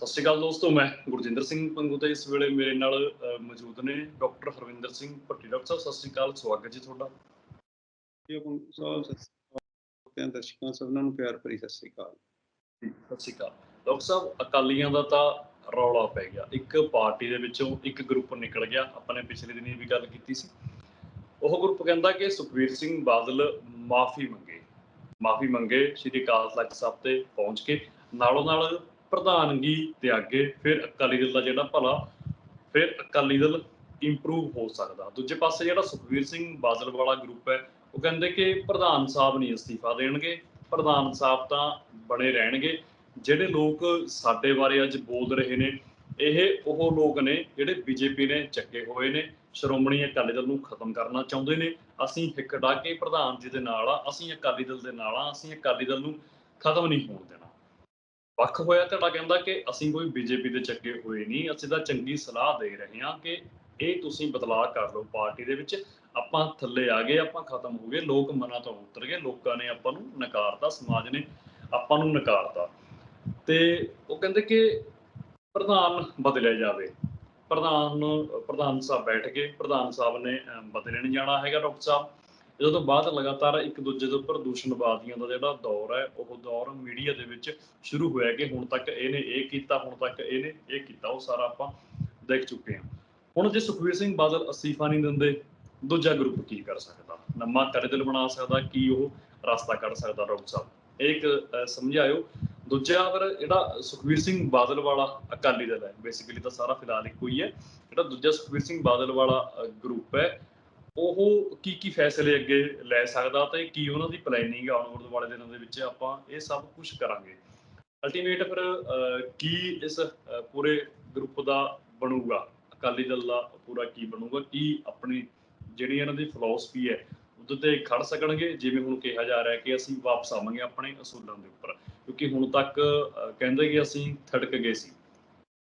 ਸਤਿ ਸ਼੍ਰੀ ਅਕਾਲ ਦੋਸਤੋ ਮੈਂ ਗੁਰਜਿੰਦਰ ਸਿੰਘ ਪੰਗੂ ਤੇ ਇਸ ਵੇਲੇ ਮੇਰੇ ਨਾਲ ਮੌਜੂਦ ਨੇ ਡਾਕਟਰ ਹਰਵਿੰਦਰ ਸਿੰਘ ਭੱਟੀ। ਡਾਕਟਰ ਸਾਹਿਬ ਸਤਿ ਸ਼੍ਰੀ ਅਕਾਲ ਸਵਾਗਤ ਜੀ ਤੁਹਾਡਾ। ਜੀ ਆਪਾਂ ਸਾਹਿਬ ਸਤਿ ਸ਼੍ਰੀ ਅਕਾਲ ਤੇ ਦਰਸ਼ਕਾਂ ਸਭਨਾਂ ਨੂੰ ਪਿਆਰ ਭਰੀ ਸਤਿ ਸ਼੍ਰੀ ਅਕਾਲ। ਸਤਿ ਸ਼੍ਰੀ ਅਕਾਲ। ਡਾਕਟਰ ਸਾਹਿਬ ਅਕਾਲੀਆਂ ਦਾ ਤਾਂ ਰੌਲਾ ਪੈ ਗਿਆ। ਇੱਕ ਪਾਰਟੀ ਦੇ ਵਿੱਚੋਂ ਇੱਕ ਗਰੁੱਪ ਨਿਕਲ ਗਿਆ। ਆਪਾਂ ਨੇ ਪਿਛਲੇ ਦਿਨੀ ਵੀ ਗੱਲ ਕੀਤੀ ਸੀ। ਉਹ ਗਰੁੱਪ ਕਹਿੰਦਾ ਕਿ ਸੁਖਵੀਰ ਸਿੰਘ ਬਾਦਲ ਮਾਫੀ ਮੰਗੇ। ਮਾਫੀ ਮੰਗੇ ਸ਼੍ਰੀ ਅਕਾਲ ਤਖਤ ਸਾਹਿਬ ਤੇ ਪਹੁੰਚ ਕੇ। ਨਾਲੋਂ ਨਾਲ ਪ੍ਰਧਾਨਗੀ ਤਿਆਗੇ ਫਿਰ ਅਕਾਲੀ ਦਲ ਦਾ ਜਿਹੜਾ ਭਲਾ, ਫਿਰ ਅਕਾਲੀ ਦਲ ਇੰਪਰੂਵ ਹੋ ਸਕਦਾ। ਦੂਜੇ ਪਾਸੇ ਜਿਹੜਾ ਸੁਖਵੀਰ ਸਿੰਘ ਬਾਦਲ ਵਾਲਾ ਗਰੁੱਪ ਹੈ, ਉਹ ਕਹਿੰਦੇ ਕਿ ਪ੍ਰਧਾਨ ਸਾਹਿਬ ਨਹੀਂ ਅਸਤੀਫਾ ਦੇਣਗੇ, ਪ੍ਰਧਾਨ ਸਾਹਿਬ ਤਾਂ ਬਣੇ ਰਹਿਣਗੇ। ਜਿਹੜੇ ਲੋਕ ਸਾਡੇ ਬਾਰੇ ਅੱਜ ਬੋਲ ਰਹੇ ਨੇ, ਇਹ ਉਹ ਲੋਕ ਨੇ ਜਿਹੜੇ ਬੀਜੇਪੀ ਨੇ ਚੱਕੇ ਹੋਏ ਨੇ, ਸ਼੍ਰੋਮਣੀ ਅਕਾਲੀ ਦਲ ਨੂੰ ਖਤਮ ਕਰਨਾ ਚਾਹੁੰਦੇ ਨੇ। ਅਸੀਂ ਹਿੱਕ ਡਾ ਕੇ ਪ੍ਰਧਾਨ ਜੀ ਦੇ ਨਾਲ ਆ, ਅਸੀਂ ਅਕਾਲੀ ਦਲ ਦੇ ਨਾਲ ਆ, ਅਸੀਂ ਅਕਾਲੀ ਦਲ ਨੂੰ ਖਤਮ ਨਹੀਂ ਹੋਣ ਦੇਣਾ। ਵੱਖ ਹੋਇਆ ਤੁਹਾਡਾ ਕਹਿੰਦਾ ਕਿ ਅਸੀਂ ਕੋਈ ਬੀਜੇਪੀ ਦੇ ਚੱਕੇ ਹੋਏ ਨਹੀਂ, ਅਸੀਂ ਤਾਂ ਚੰਗੀ ਸਲਾਹ ਦੇ ਰਹੇ ਹਾਂ ਕਿ ਇਹ ਤੁਸੀਂ ਬਦਲਾਅ ਕਰ ਲਓ ਪਾਰਟੀ ਦੇ ਵਿੱਚ। ਆਪਾਂ ਥੱਲੇ ਆ ਗਏ, ਆਪਾਂ ਖਤਮ ਹੋ ਗਏ, ਲੋਕ ਮਨਾਂ ਤੋਂ ਉਤਰ ਗਏ, ਲੋਕਾਂ ਨੇ ਆਪਾਂ ਨੂੰ ਨਕਾਰਤਾ, ਸਮਾਜ ਨੇ ਆਪਾਂ ਨੂੰ ਨਕਾਰਤਾ। ਤੇ ਉਹ ਕਹਿੰਦੇ ਕਿ ਪ੍ਰਧਾਨ ਬਦਲਿਆ ਜਾਵੇ। ਪ੍ਰਧਾਨ ਪ੍ਰਧਾਨ ਸਾਹਿਬ ਬੈਠ ਗਏ, ਪ੍ਰਧਾਨ ਸਾਹਿਬ ਨੇ ਬਦਲੇ ਨਹੀਂ ਜਾਣਾ ਹੈਗਾ ਡਾਕਟਰ ਸਾਹਿਬ। ਇਹਦੇ ਤੋਂ ਬਾਅਦ ਲਗਾਤਾਰ ਇੱਕ ਦੂਜੇ ਦੇ ਉੱਪਰ ਦੂਸ਼ਣਬਾਜ਼ੀਆਂ ਦਾ ਜਿਹੜਾ ਦੌਰ ਹੈ, ਉਹ ਦੌਰ ਮੀਡੀਆ ਦੇ ਵਿੱਚ ਸ਼ੁਰੂ ਹੋਇਆ ਕਿ ਹੁਣ ਤੱਕ ਇਹਨੇ ਇਹ ਕੀਤਾ, ਹੁਣ ਤੱਕ ਇਹਨੇ ਇਹ ਕੀਤਾ, ਉਹ ਸਾਰਾ ਆਪਾਂ ਦੇਖ ਚੁੱਕੇ ਹਾਂ। ਹੁਣ ਜੇ ਸੁਖਵੀਰ ਸਿੰਘ ਬਾਦਲ ਅਸਤੀਫਾ ਨਹੀਂ ਦਿੰਦੇ, ਦੂਜਾ ਗਰੁੱਪ ਕੀ ਕਰ ਸਕਦਾ? ਨਵਾਂ ਕਰਦਲ ਬਣਾ ਸਕਦਾ, ਕੀ ਉਹ ਰਸਤਾ ਕੱਢ ਸਕਦਾ ਡਾਕਟਰ ਸਾਹਿਬ? ਇਹ ਇੱਕ ਸਮਝਾਇਓ। ਦੂਜਾ ਅਗਰ ਜਿਹੜਾ ਸੁਖਵੀਰ ਸਿੰਘ ਬਾਦਲ ਵਾਲਾ ਅਕਾਲੀ ਦਲ ਹੈ ਬੇਸਿਕਲੀ ਤਾਂ ਸਾਰਾ ਫਿਲਹਾਲ ਇੱਕੋ ਹੀ ਹੈ। ਜਿਹੜਾ ਦੂਜਾ ਸੁਖਵੀਰ ਸਿੰਘ ਬਾਦਲ ਵਾਲਾ ਗਰੁੱਪ ਹੈ ਉਹ ਕੀ ਕੀ ਫੈਸਲੇ ਅੱਗੇ ਲੈ ਸਕਦਾ ਤੇ ਕੀ ਉਹਨਾਂ ਦੀ ਪਲੈਨਿੰਗ ਆਉਣ ਵਾਲੇ ਦਿਨਾਂ ਦੇ ਵਿੱਚ ਆਪਾਂ ਇਹ ਸਭ ਕੁਝ ਕਰਾਂਗੇ। ਅਲਟੀਮੇਟ ਫਿਰ ਕੀ ਇਸ ਪੂਰੇ ਗਰੁੱਪ ਦਾ ਬਣੂਗਾ? ਅਕਾਲੀ ਦਲ ਦਾ ਪੂਰਾ ਕੀ ਬਣੂਗਾ? ਕੀ ਆਪਣੀ ਜਿਹੜੀ ਇਹਨਾਂ ਦੀ ਫਿਲਾਸਫੀ ਹੈ, ਉਹਦੇ ਤੇ ਖੜ ਸਕਣਗੇ? ਜਿਵੇਂ ਹੁਣ ਕਿਹਾ ਜਾ ਰਿਹਾ ਕਿ ਅਸੀਂ ਵਾਪਸ ਆਵਾਂਗੇ ਆਪਣੇ ਅਸੂਲਾਂ ਦੇ ਉੱਪਰ। ਕਿਉਂਕਿ ਹੁਣ ਤੱਕ ਕਹਿੰਦੇ ਕਿ ਅਸੀਂ ਥੜਕ ਗਏ ਸੀ।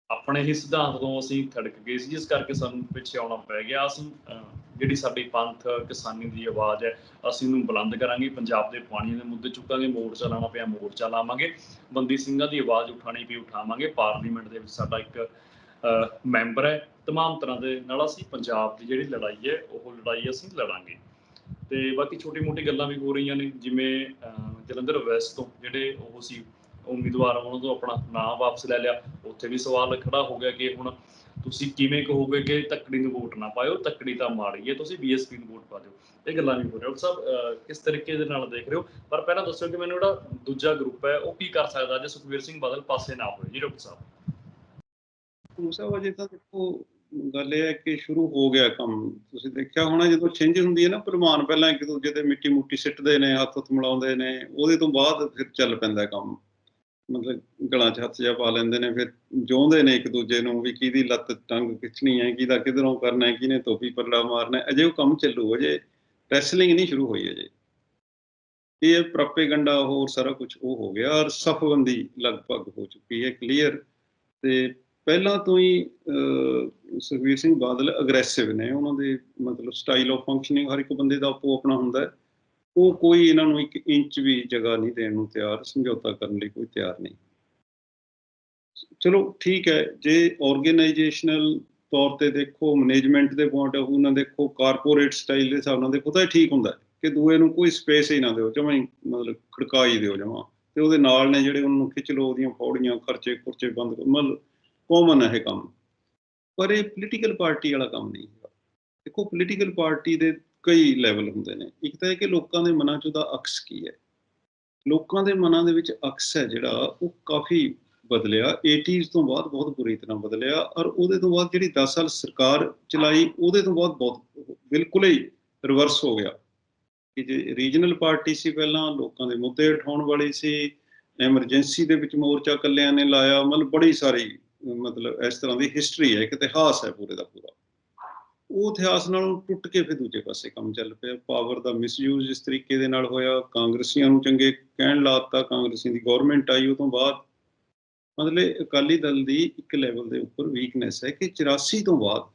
ਆਪਣੇ ਹੀ ਸਿਧਾਂਤ ਤੋਂ ਅਸੀਂ ਥੜਕ ਗਏ ਸੀ ਜਿਸ ਕਰਕੇ ਸਾਨੂੰ ਪਿੱਛੇ ਆਉਣਾ ਪੈ ਗਿਆ ਅਸੀਂ ਅਹ, ਜਿਹੜੀ ਸਾਡੀ ਪੰਥ ਕਿਸਾਨੀ ਦੀ ਆਵਾਜ਼ ਹੈ ਅਸੀਂ ਉਹਨੂੰ ਬੁਲੰਦ ਕਰਾਂਗੇ ਪੰਜਾਬ ਦੇ ਪਾਣੀ ਦੇ ਮੁੱਦੇ ਚੁੱਕਾਂਗੇ ਮੋਰਚਾ ਲਾਉਣਾ ਪਿਆ ਮੋਰਚਾ ਲਾਵਾਂਗੇ ਬੰਦੀ ਸਿੰਘਾਂ ਦੀ ਆਵਾਜ਼ ਉਠਾਣੀ ਪਈ ਉਠਾਵਾਂਗੇ ਪਾਰਲੀਮੈਂਟ ਦੇ ਵਿੱਚ ਸਾਡਾ ਇੱਕ ਅਹ, ਮੈਂਬਰ ਹੈ तमाम ਤਰ੍ਹਾਂ ਦੇ ਨਾਲ ਅਸੀਂ ਪੰਜਾਬ ਦੀ ਜਿਹੜੀ ਲੜਾਈ ਹੈ ਉਹ ਲੜਾਈ ਅਸੀਂ ਲੜਾਂਗੇ ਤੇ ਬਾਕੀ ਛੋਟੀ ਮੋਟੀ ਗੱਲਾਂ ਵੀ ਹੋ ਰਹੀਆਂ ਨੇ ਜਿਵੇਂ ਅਹ, ਜਲੰਧਰ ਵੈਸਟ ਤੋਂ ਜਿਹੜੇ ਉਹ ਸੀ ਉਮੀਦਵਾਰ ਉਹਨਾਂ ਤੋਂ ਆਪਣਾ ਨਾਮ ਵਾਪਸ ਲੈ ਲਿਆ। ਉੱਥੇ ਵੀ ਸਵਾਲ ਖੜਾ ਹੋ ਗਿਆ ਕਿ ਹੁਣ ਤੁਸੀਂ ਕਿਵੇਂ ਕਹੋਗੇ ਕਿ ਤੱਕੜੀ ਨੂੰ ਵੋਟ ਨਾ ਪਾਇਓ, ਤੱਕੜੀ ਤਾਂ ਮਾੜੀ ਹੈ, ਤੁਸੀਂ ਬੀਐਸਪੀ ਨੂੰ ਵੋਟ ਪਾ ਦਿਓ। ਇਹ ਗੱਲਾਂ ਵੀ ਹੋ ਰਹੀਆਂ। ਸਾਹਿਬ ਕਿਸ ਤਰੀਕੇ ਦੇ ਨਾਲ ਦੇਖ ਰਹੇ ਹੋ? ਪਰ ਪਹਿਲਾਂ ਦੱਸੋ ਕਿ ਮੈਨੂੰ ਜਿਹੜਾ ਦੂਜਾ ਗਰੁੱਪ ਹੈ, ਉਹ ਕੀ ਕਰ ਸਕਦਾ? ਜੇ ਸੁਖਵੀਰ ਸਿੰਘ ਬਾਦਲ ਪਾਸੇ ਨਾ ਹੋਏ। ਜੀ, ਡਾਕਟਰ ਸਾਹਿਬ। ਹੁਣ ਸਾਹਿਬ, ਅਜੇ ਤਾਂ ਦੇਖੋ, ਗੱਲ ਇਹ ਹੈ ਕਿ ਸ਼ੁਰੂ ਹੋ ਗਿਆ ਕੰਮ। ਤੁਸੀਂ ਦੇਖਿਆ ਹੋਣਾ, ਜਦੋਂ ਚੇਂਜ ਹੁੰਦੀ ਹੈ ਨਾ ਪ੍ਰਮਾਨ ਪਹਿਲਾਂ ਇੱਕ ਦੂਜੇ ਤੇ ਮਿੱਟੀ ਮੁੱਟੀ ਸਿੱਟਦੇ ਨੇ ਹੱਥ ਹੱਥ ਮਿਲਾਉਂਦੇ ਨੇ, ਉਹਦੇ ਤੋਂ ਬਾਅਦ ਫਿਰ ਚੱਲ ਪੈਂਦਾ ਕੰਮ। ਮਤਲਬ ਗਲਾਂ 'ਚ ਹੱਥ ਜਿਹਾ ਪਾ ਲੈਂਦੇ ਨੇ ਫਿਰ ਜੋਂਦੇ ਨੇ ਇੱਕ ਦੂਜੇ ਨੂੰ ਵੀ ਕਿਹਦੀ ਲੱਤ ਟੰਗ ਖਿੱਚਣੀ ਹੈ ਕਿਹਦਾ ਕਿਧਰੋਂ ਕਰਨਾ ਹੈ ਕਿਹਨੇ ਤੋਪੀ ਪਰਲਾ ਮਾਰਨਾ ਹੈ ਅਜੇ ਉਹ ਕੰਮ ਚੱਲੂ ਅਜੇ ਰੈਸਲਿੰਗ ਨਹੀਂ ਸ਼ੁਰੂ ਹੋਈ ਅਜੇ। ਇਹ ਪ੍ਰੋਪੇਗੈਂਡਾ ਹੋਰ ਸਾਰਾ ਕੁਝ ਉਹ ਹੋ ਗਿਆ ਔਰ ਸਫਬੰਦੀ ਲਗਭਗ ਹੋ ਚੁੱਕੀ ਹੈ ਕਲੀਅਰ ਤੇ ਪਹਿਲਾਂ ਤੋਂ ਹੀ ਅਹ, ਸੁਖਬੀਰ ਸਿੰਘ ਬਾਦਲ ਅਗਰੈਸਿਵ ਨੇ ਉਹਨਾਂ ਦੇ ਮਤਲਬ ਸਟਾਈਲ ਆਫ ਫੰਕਸ਼ਨਿੰਗ ਹਰ ਇੱਕ ਬੰਦੇ ਦਾ ਆਪੋ ਆਪਣਾ ਹੁੰਦਾ ਹੈ। ਉਹ ਕੋਈ ਇਹਨਾਂ ਨੂੰ ਇੱਕ ਇੰਚ ਵੀ ਜਗ੍ਹਾ ਨਹੀਂ ਦੇਣ ਨੂੰ ਤਿਆਰ, ਸਮਝੌਤਾ ਕਰਨ ਲਈ ਕੋਈ ਤਿਆਰ ਨਹੀਂ। ਚਲੋ ਠੀਕ ਹੈ, ਜੇ ਆਰਗੇਨਾਈਜੇਸ਼ਨਲ ਤੌਰ ਤੇ ਦੇਖੋ ਮੈਨੇਜਮੈਂਟ ਦੇ ਪੁਆਇੰਟ ਆਫ ਉਹਨਾਂ ਦੇਖੋ ਕਾਰਪੋਰੇਟ ਸਟਾਈਲ ਦੇ ਹਿਸਾਬ ਨਾਲ ਦੇਖੋ ਤਾਂ ਇਹ ਠੀਕ ਹੁੰਦਾ ਕਿ ਦੂਏ ਨੂੰ ਕੋਈ ਸਪੇਸ ਹੀ ਨਾ ਦਿਓ, ਜਮਾਂ ਹੀ ਮਤਲਬ ਖੜਕਾਈ ਦਿਓ ਜਮਾਂ। ਤੇ ਉਹਦੇ ਨਾਲ ਨੇ ਜਿਹੜੇ ਉਹਨੂੰ ਖਿੱਚ ਲਓ, ਉਹਦੀਆਂ ਫੌੜੀਆਂ, ਖਰਚੇ, ਖੁਰਚੇ ਬੰਦ ਕਰੋ, ਮਤਲਬ ਕਾਮਨ ਹੈ ਇਹ ਕੰਮ। ਪਰ ਇਹ ਪੋਲੀਟੀਕਲ ਪਾਰਟੀ ਵਾਲਾ ਕੰਮ ਨਹੀਂ ਹੈਗਾ। ਦੇਖੋ ਪੋਲੀਟੀਕਲ ਪਾਰਟੀ ਦੇ ਕਈ ਲੈਵਲ ਹੁੰਦੇ ਨੇ। ਇੱਕ ਤਾਂ ਇਹ ਕਿ ਲੋਕਾਂ ਦੇ ਮਨਾਂ 'ਚ ਉਹਦਾ ਅਕਸ ਕੀ ਹੈ? ਲੋਕਾਂ ਦੇ ਮਨਾਂ ਦੇ ਵਿੱਚ ਅਕਸ ਹੈ ਜਿਹੜਾ ਉਹ ਕਾਫੀ ਬਦਲਿਆ। 80s ਤੋਂ ਬਾਅਦ ਬਹੁਤ ਬੁਰੀ ਤਰ੍ਹਾਂ ਬਦਲਿਆ ਔਰ ਉਹਦੇ ਤੋਂ ਬਾਅਦ ਜਿਹੜੀ 10 ਸਾਲ ਸਰਕਾਰ ਚਲਾਈ, ਉਹਦੇ ਤੋਂ ਬਾਅਦ ਬਹੁਤ ਬਿਲਕੁਲ ਹੀ ਰਿਵਰਸ ਹੋ ਗਿਆ। ਕਿ ਜੇ ਰੀਜਨਲ ਪਾਰਟੀ ਸੀ ਪਹਿਲਾਂ, ਲੋਕਾਂ ਦੇ ਮੁੱਦੇ ਉਠਾਉਣ ਵਾਲੀ ਸੀ ਐਮਰਜੈਂਸੀ ਦੇ ਵਿੱਚ ਮੋਰਚਾ ਕੱਲਿਆਂ ਨੇ ਲਾਇਆ, ਮਤਲਬ ਬੜੀ ਸਾਰੀ, ਮਤਲਬ ਇਸ ਤਰ੍ਹਾਂ ਦੀ ਹਿਸਟਰੀ ਹੈ, ਇੱਕ ਇਤਿਹਾਸ ਹੈ ਪੂਰੇ ਦਾ ਪੂਰਾ। ਉਹ ਇਤਿਹਾਸ ਨਾਲੋਂ ਟੁੱਟ ਕੇ ਫਿਰ ਦੂਜੇ ਪਾਸੇ ਕੰਮ ਚੱਲ ਪਿਆ। ਪਾਵਰ ਦਾ ਮਿਸਯੂਜ਼ ਇਸ ਤਰੀਕੇ ਦੇ ਨਾਲ ਹੋਇਆ, ਕਾਂਗਰਸੀਆਂ ਨੂੰ ਚੰਗੇ ਕਹਿਣ ਲਾਤਾ ਕਾਂਗਰਸੀਆਂ ਦੀ ਗਵਰਨਮੈਂਟ ਆਈ, ਉਹ ਤੋਂ ਬਾਅਦ ਮਤਲਬ ਅਕਾਲੀ ਦਲ ਦੀ ਇੱਕ ਲੈਵਲ ਦੇ ਉੱਪਰ ਵੀਕਨੈਸ ਹੈ ਕਿ 84 ਤੋਂ ਬਾਅਦ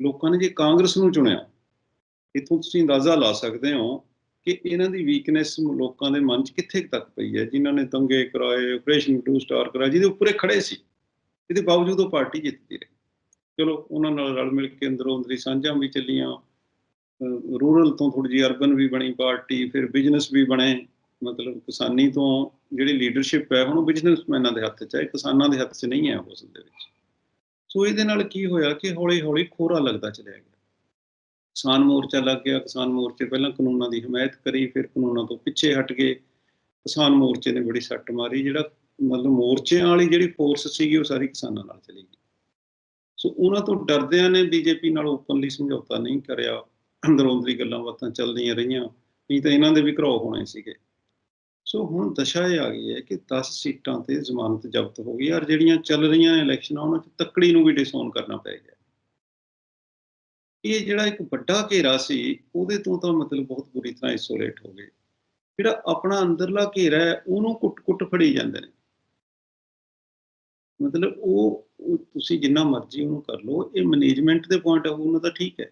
ਲੋਕਾਂ ਨੇ ਜੇ ਕਾਂਗਰਸ ਨੂੰ ਚੁਣਿਆ, ਇਥੋਂ ਤੁਸੀਂ ਅੰਦਾਜ਼ਾ ਲਾ ਸਕਦੇ ਹੋ ਕਿ ਇਹਨਾਂ ਦੀ ਵੀਕਨੈਸ ਲੋਕਾਂ ਦੇ ਮਨ 'ਚ ਕਿੱਥੇ ਤੱਕ ਪਈ ਹੈ? ਜਿਨ੍ਹਾਂ ਨੇ ਦੰਗੇ ਕਰਾਏ ਆਪਰੇਸ਼ਨ ਬਲੂ ਸਟਾਰ ਕਰਾਇਆ ਜਿਹਦੇ ਉੱਪਰ ਇਹ ਖੜੇ ਸੀ ਇਹਦੇ ਬਾਵਜੂਦ ਉਹ ਪਾਰਟੀ ਜਿੱਤਦੀ ਰਹੀ। ਚਲੋ, ਉਹਨਾਂ ਨਾਲ ਰਲ ਮਿਲ ਕੇ ਅੰਦਰੋਂ ਅੰਦਰੀ ਸਾਂਝਾਂ ਵੀ ਚੱਲੀਆਂ। ਰੂਰਲ ਤੋਂ ਥੋੜੀ ਜਿਹੀ ਅਰਬਨ ਵੀ ਬਣੀ ਪਾਰਟੀ, ਫਿਰ ਬਿਜ਼ਨਸ ਵੀ ਬਣੇ। ਮਤਲਬ ਕਿਸਾਨੀ ਤੋਂ ਜਿਹੜੀ ਲੀਡਰਸ਼ਿਪ ਹੈ, ਹੁਣ ਉਹ ਬਿਜ਼ਨਸਮੈਨਾਂ ਦੇ ਹੱਥ 'ਚ ਹੈ, ਕਿਸਾਨਾਂ ਦੇ ਹੱਥ 'ਚ ਨਹੀਂ ਹੈ ਉਸ ਦੇ ਵਿੱਚ। ਸੋ ਇਹਦੇ ਨਾਲ ਕੀ ਹੋਇਆ ਕਿ ਹੌਲੀ ਹੌਲੀ ਖੋਰਾ ਲੱਗਦਾ ਚਲਿਆ ਗਿਆ। ਕਿਸਾਨ ਮੋਰਚਾ ਲੱਗ ਗਿਆ। ਕਿਸਾਨ ਮੋਰਚੇ ਪਹਿਲਾਂ ਕਾਨੂੰਨਾਂ ਦੀ ਹਮਾਇਤ ਕਰੀ, ਫਿਰ ਕਾਨੂੰਨਾਂ ਤੋਂ ਪਿੱਛੇ ਹਟ ਗਏ। ਕਿਸਾਨ ਮੋਰਚੇ ਨੇ ਬੜੀ ਸੱਟ ਮਾਰੀ, ਜਿਹੜਾ ਮਤਲਬ ਮੋਰਚਿਆਂ ਵਾਲੀ ਜਿਹੜੀ ਫੋਰਸ ਸੀਗੀ, ਉਹ ਸਾਰੀ ਕਿਸਾਨਾਂ ਨਾਲ ਚਲੀ ਗਈ। ਸੋ ਉਹਨਾਂ ਤੋਂ ਡਰਦਿਆਂ ਨੇ ਬੀਜੇਪੀ ਨਾਲ ਓਪਨਲੀ ਸਮਝੌਤਾ ਨਹੀਂ ਕਰਿਆ। ਅੰਦਰੋਂ ਅੰਦਰੀ ਗੱਲਾਂ ਬਾਤਾਂ ਚੱਲਦੀਆਂ ਰਹੀਆਂ। ਨਹੀਂ ਤਾਂ ਇਹਨਾਂ ਦੇ ਵੀ ਘਰੋ ਹੋਣੇ ਸੀਗੇ। ਸੋ ਹੁਣ ਦਸ਼ਾ ਇਹ ਆ ਗਈ ਹੈ ਕਿ 10 ਸੀਟਾਂ ਤੇ ਜ਼ਮਾਨਤ ਜ਼ਬਤ ਹੋ ਗਈ। ਔਰ ਜਿਹੜੀਆਂ ਚੱਲ ਰਹੀਆਂ ਇਲੈਕਸ਼ਨਾਂ, ਉਹਨਾਂ 'ਚ ਤੱਕੜੀ ਨੂੰ ਵੀ ਡਿਸਓਨ ਕਰਨਾ ਪੈ ਗਿਆ। ਇਹ ਜਿਹੜਾ ਇੱਕ ਵੱਡਾ ਘੇਰਾ ਸੀ, ਉਹਦੇ ਤੋਂ ਤਾਂ ਮਤਲਬ ਬਹੁਤ ਬੁਰੀ ਤਰ੍ਹਾਂ ਆਈਸੋਲੇਟ ਹੋ ਗਏ। ਜਿਹੜਾ ਆਪਣਾ ਅੰਦਰਲਾ ਘੇਰਾ ਹੈ, ਉਹਨੂੰ ਕੁੱਟ-ਕੁੱਟ ਫੜੀ ਜਾਂਦੇ ਨੇ। ਮਤਲਬ ਉਹ ਤੁਸੀਂ ਜਿੰਨਾ ਮਰਜ਼ੀ ਉਹਨੂੰ ਕਰ ਲਓ, ਇਹ ਮੈਨੇਜਮੈਂਟ ਦੇ ਪੁਆਇੰਟ ਆਫ ਉਹਨਾਂ ਦਾ ਠੀਕ ਹੈ।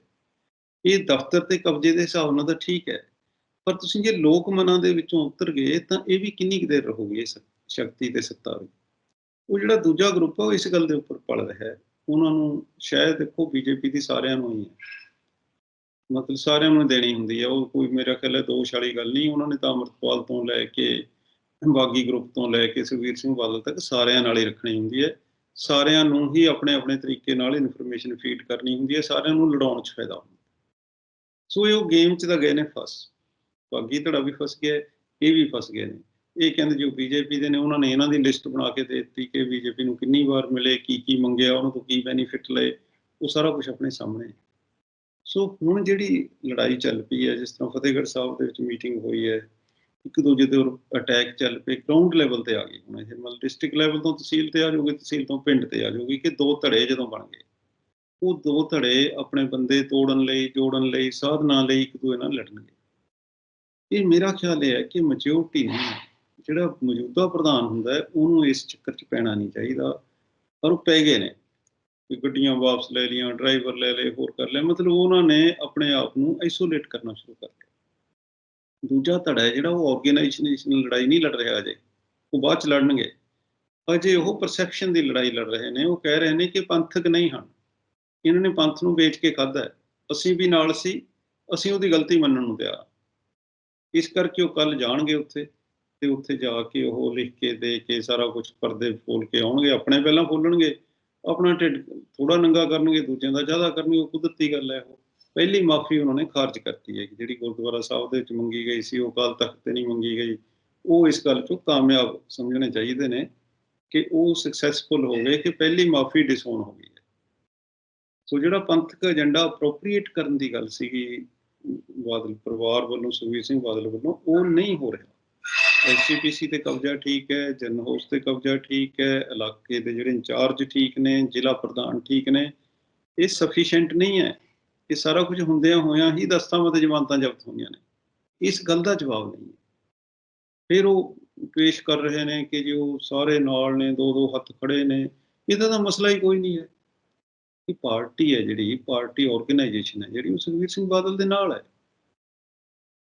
ਇਹ ਦਫ਼ਤਰ ਤੇ ਕਬਜ਼ੇ ਦੇ ਹਿਸਾਬ ਨਾਲ ਤਾਂ ਠੀਕ ਹੈ। ਪਰ ਤੁਸੀਂ ਜੇ ਲੋਕ ਮਨਾਂ ਦੇ ਵਿੱਚੋਂ ਉਤਰ ਗਏ, ਤਾਂ ਇਹ ਵੀ ਕਿੰਨੀ ਕੁ ਦੇਰ ਰਹੋਗੇ ਇਸ ਸ਼ਕਤੀ ਤੇ ਸੱਤਾ ਵੀ ਉਹ ਜਿਹੜਾ ਦੂਜਾ ਗਰੁੱਪ ਹੈ ਉਹ ਇਸ ਗੱਲ ਦੇ ਉੱਪਰ ਪਲ ਰਿਹਾ ਹੈ। ਉਹਨਾਂ ਨੂੰ ਸ਼ਾਇਦ ਦੇਖੋ ਬੀਜੇਪੀ ਦੀ ਸਾਰਿਆਂ ਨੂੰ ਹੀ ਹੈ। ਮਤਲਬ ਸਾਰਿਆਂ ਨੂੰ ਦੇਣੀ ਹੁੰਦੀ ਹੈ। ਉਹ ਕੋਈ ਮੇਰਾ ਖਿਆਲ ਹੈ ਦੋਸ਼ ਵਾਲੀ ਗੱਲ ਨਹੀਂ, ਉਹਨਾਂ ਨੇ ਤਾਂ ਅਮਰਪਾਲ ਤੋਂ ਲੈ ਕੇ, ਬਾਗੀ ਗਰੁੱਪ ਤੋਂ ਲੈ ਕੇ ਸੁਖਵੀਰ ਸਿੰਘ ਬਾਦਲ ਤੱਕ ਸਾਰਿਆਂ ਨਾਲ ਹੀ ਰੱਖਣੀ ਹੁੰਦੀ ਹੈ। ਸਾਰਿਆਂ ਨੂੰ ਹੀ ਆਪਣੇ ਆਪਣੇ ਤਰੀਕੇ ਨਾਲ ਇਨਫੋਰਮੇਸ਼ਨ ਫੀਡ ਕਰਨੀ ਹੁੰਦੀ ਹੈ, ਸਾਰਿਆਂ ਨੂੰ ਲੜਾਉਣ 'ਚ ਫਾਇਦਾ ਹੁੰਦਾ। ਸੋ ਇਹ ਉਹ ਗੇਮ 'ਚ ਤਾਂ ਗਏ ਨੇ ਫਸ। ਬਾਗੀ ਧੜਾ ਵੀ ਫਸ ਗਿਆ, ਇਹ ਵੀ ਫਸ ਗਏ ਨੇ। ਇਹ ਕਹਿੰਦੇ ਜੋ ਬੀਜੇਪੀ ਦੇ ਨੇ, ਉਹਨਾਂ ਨੇ ਇਹਨਾਂ ਦੀ ਲਿਸਟ ਬਣਾ ਕੇ ਦੇ ਦਿੱਤੀ ਕਿ ਬੀਜੇਪੀ ਨੂੰ ਕਿੰਨੀ ਵਾਰ ਮਿਲੇ, ਕੀ ਕੀ ਮੰਗਿਆ, ਉਹਨਾਂ ਤੋਂ ਕੀ ਬੈਨੀਫਿਟ ਲਏ, ਉਹ ਸਾਰਾ ਕੁਝ ਆਪਣੇ ਸਾਹਮਣੇ। ਸੋ ਹੁਣ ਜਿਹੜੀ ਲੜਾਈ ਚੱਲ ਪਈ ਹੈ, ਜਿਸ ਤਰ੍ਹਾਂ ਫਤਿਹਗੜ੍ਹ ਸਾਹਿਬ ਦੇ ਵਿੱਚ ਮੀਟਿੰਗ ਹੋਈ ਹੈ ਇੱਕ ਦੂਜੇ ਦੇ ਉੱਪਰ ਅਟੈਕ ਚੱਲ ਪਏ ਗਰਾਊਂਡ ਲੈਵਲ ਤੇ ਆ ਗਈ ਹੁਣ ਇਹ, ਮਤਲਬ ਡਿਸਟ੍ਰਿਕਟ ਲੈਵਲ ਤੋਂ ਤਹਿਸੀਲ ਤੇ ਆ ਜਾਊਗੀ ਤਹਿਸੀਲ ਤੋਂ ਪਿੰਡ ਤੇ ਆ ਜਾਊਗੀ ਕਿ ਦੋ ਧੜੇ ਜਦੋਂ ਬਣ ਗਏ। ਉਹ ਦੋ ਧੜੇ ਆਪਣੇ ਬੰਦੇ ਤੋੜਨ ਲਈ, ਜੋੜਨ ਲਈ, ਸਾਧਨਾ ਲਈ ਇੱਕ ਦੂਜੇ ਨਾਲ ਲੜਨਗੇ। ਇਹ ਮੇਰਾ ਖਿਆਲ ਇਹ ਹੈ ਕਿ ਮੈਚਿਓਰਟੀ ਨੂੰ ਜਿਹੜਾ ਮੌਜੂਦਾ ਪ੍ਰਧਾਨ ਹੁੰਦਾ ਹੈ, ਉਹਨੂੰ ਇਸ ਚੱਕਰ 'ਚ ਪੈਣਾ ਨਹੀਂ ਚਾਹੀਦਾ। ਪਰ ਉਹ ਪੈ ਗਏ ਨੇ। ਕਿ ਗੱਡੀਆਂ ਵਾਪਸ ਲੈ ਲੀਆਂ ਡਰਾਈਵਰ ਲੈ ਲਏ, ਹੋਰ ਕਰ ਲਏ। ਮਤਲਬ ਉਹਨਾਂ ਨੇ ਆਪਣੇ ਆਪ ਨੂੰ ਆਈਸੋਲੇਟ ਕਰਨਾ ਸ਼ੁਰੂ ਕਰ ਦਿੱਤਾ। ਦੂਜਾ ਧੜਾ ਹੈ ਜਿਹੜਾ ਉਹ ਆਰਗੇਨਾਈਜੇਸ਼ਨਲ ਲੜਾਈ ਨਹੀਂ ਲੜ ਰਿਹਾ ਅਜੇ, ਉਹ ਬਾਅਦ ਚ ਲੜਨਗੇ। ਅਜੇ ਉਹ ਪਰਸੈਪਸ਼ਨ ਦੀ ਲੜਾਈ ਲੜ ਰਹੇ ਨੇ, ਉਹ ਕਹਿ ਰਹੇ ਨੇ ਕਿ ਪੰਥਕ ਨਹੀਂ ਹਨ। ਇਹਨਾਂ ਨੇ ਪੰਥ ਨੂੰ ਵੇਚ ਕੇ ਖਾਦਾ ਅਸੀਂ ਵੀ ਨਾਲ ਸੀ, ਅਸੀਂ ਉਹਦੀ ਗਲਤੀ ਮੰਨਣ ਨੂੰ ਤਿਆਰ ਇਸ ਕਰਕੇ ਉਹ ਕੱਲ ਜਾਣਗੇ ਉੱਥੇ ਤੇ ਉੱਥੇ ਜਾ ਕੇ ਉਹ ਲਿਖ ਕੇ ਦੇ ਕੇ ਸਾਰਾ ਕੁਝ ਪਰਦੇ ਫੋਲ ਕੇ ਆਉਣਗੇ, ਆਪਣੇ ਪਹਿਲਾਂ ਫੋਲਣਗੇ। ਆਪਣਾ ਢਿੱਡ ਥੋੜਾ ਨੰਗਾ ਕਰਨਗੇ, ਦੂਜਿਆਂ ਦਾ ਜ਼ਿਆਦਾ ਕਰਨਗੇ, ਉਹ ਕੁਦਰਤੀ ਗੱਲ ਹੈ ਉਹ। ਪਹਿਲੀ ਮਾਫੀ ਉਹਨਾਂ ਨੇ ਖਾਰਜ ਕਰਤੀ ਹੈ ਕਿ ਜਿਹੜੀ ਗੁਰਦੁਆਰਾ ਸਾਹਿਬ ਦੇ ਵਿੱਚ ਮੰਗੀ ਗਈ ਸੀ, ਉਹ ਕੱਲ ਤੱਕ ਤੇ ਨਹੀਂ ਮੰਗੀ ਗਈ। ਉਹ ਇਸ ਗੱਲ ਚੋਂ ਕਾਮਯਾਬ ਸਮਝਣੇ ਚਾਹੀਦੇ ਨੇ ਕਿ ਉਹ ਸਕਸੈਸਫੁਲ ਹੋ ਗਏ ਕਿ ਪਹਿਲੀ ਮਾਫੀ ਡਿਸੋਨ ਹੋ ਗਈ ਹੈ। ਸੋ ਜਿਹੜਾ ਪੰਥਕ ਏਜੰਡਾ ਅਪਰੋਪਰੀਏਟ ਕਰਨ ਦੀ ਗੱਲ ਸੀਗੀ, ਬਾਦਲ ਪਰਿਵਾਰ ਵੱਲੋਂ, ਸੁਖਬੀਰ ਸਿੰਘ ਬਾਦਲ ਵੱਲੋਂ, ਉਹ ਨਹੀਂ ਹੋ ਰਿਹਾ। ਐਸਜੀਪੀਸੀ ਤੇ ਕਬਜ਼ਾ ਠੀਕ ਹੈ ਜਨ ਹਾਊਸ ਤੇ ਕਬਜ਼ਾ ਠੀਕ ਹੈ, ਇਲਾਕੇ ਦੇ ਜਿਹੜੇ ਇੰਚਾਰਜ ਠੀਕ ਨੇ, ਜ਼ਿਲ੍ਹਾ ਪ੍ਰਧਾਨ ਠੀਕ ਨੇ, ਇਹ ਸਫੀਸ਼ੀਐਂਟ ਨਹੀਂ ਹੈ। ਇਹ ਸਾਰਾ ਕੁਝ ਹੁੰਦਿਆਂ ਹੋਇਆਂ ਹੀ ਦਸਤਾਂ ਤੇ ਜ਼ਮਾਨਤਾਂ ਜ਼ਬਤ ਹੋਈਆਂ ਨੇ। ਇਸ ਗੱਲ ਦਾ ਜਵਾਬ ਨਹੀਂ ਫਿਰ ਉਹ ਪੇਸ਼ ਕਰ ਰਹੇ ਨੇ ਕਿ ਜੋ ਸਾਰੇ ਨਾਲ ਨੇ, ਦੋ ਦੋ ਹੱਥ ਖੜੇ ਨੇ। ਇਹਦਾ ਤਾਂ ਮਸਲਾ ਹੀ ਕੋਈ ਨਹੀਂ ਹੈ। ਇਹ ਪਾਰਟੀ ਹੈ ਜਿਹੜੀ, ਪਾਰਟੀ ਆਰਗੇਨਾਈਜੇਸ਼ਨ ਹੈ ਜਿਹੜੀ, ਉਹ ਸੁਖਵੀਰ ਸਿੰਘ ਬਾਦਲ ਦੇ ਨਾਲ ਹੈ।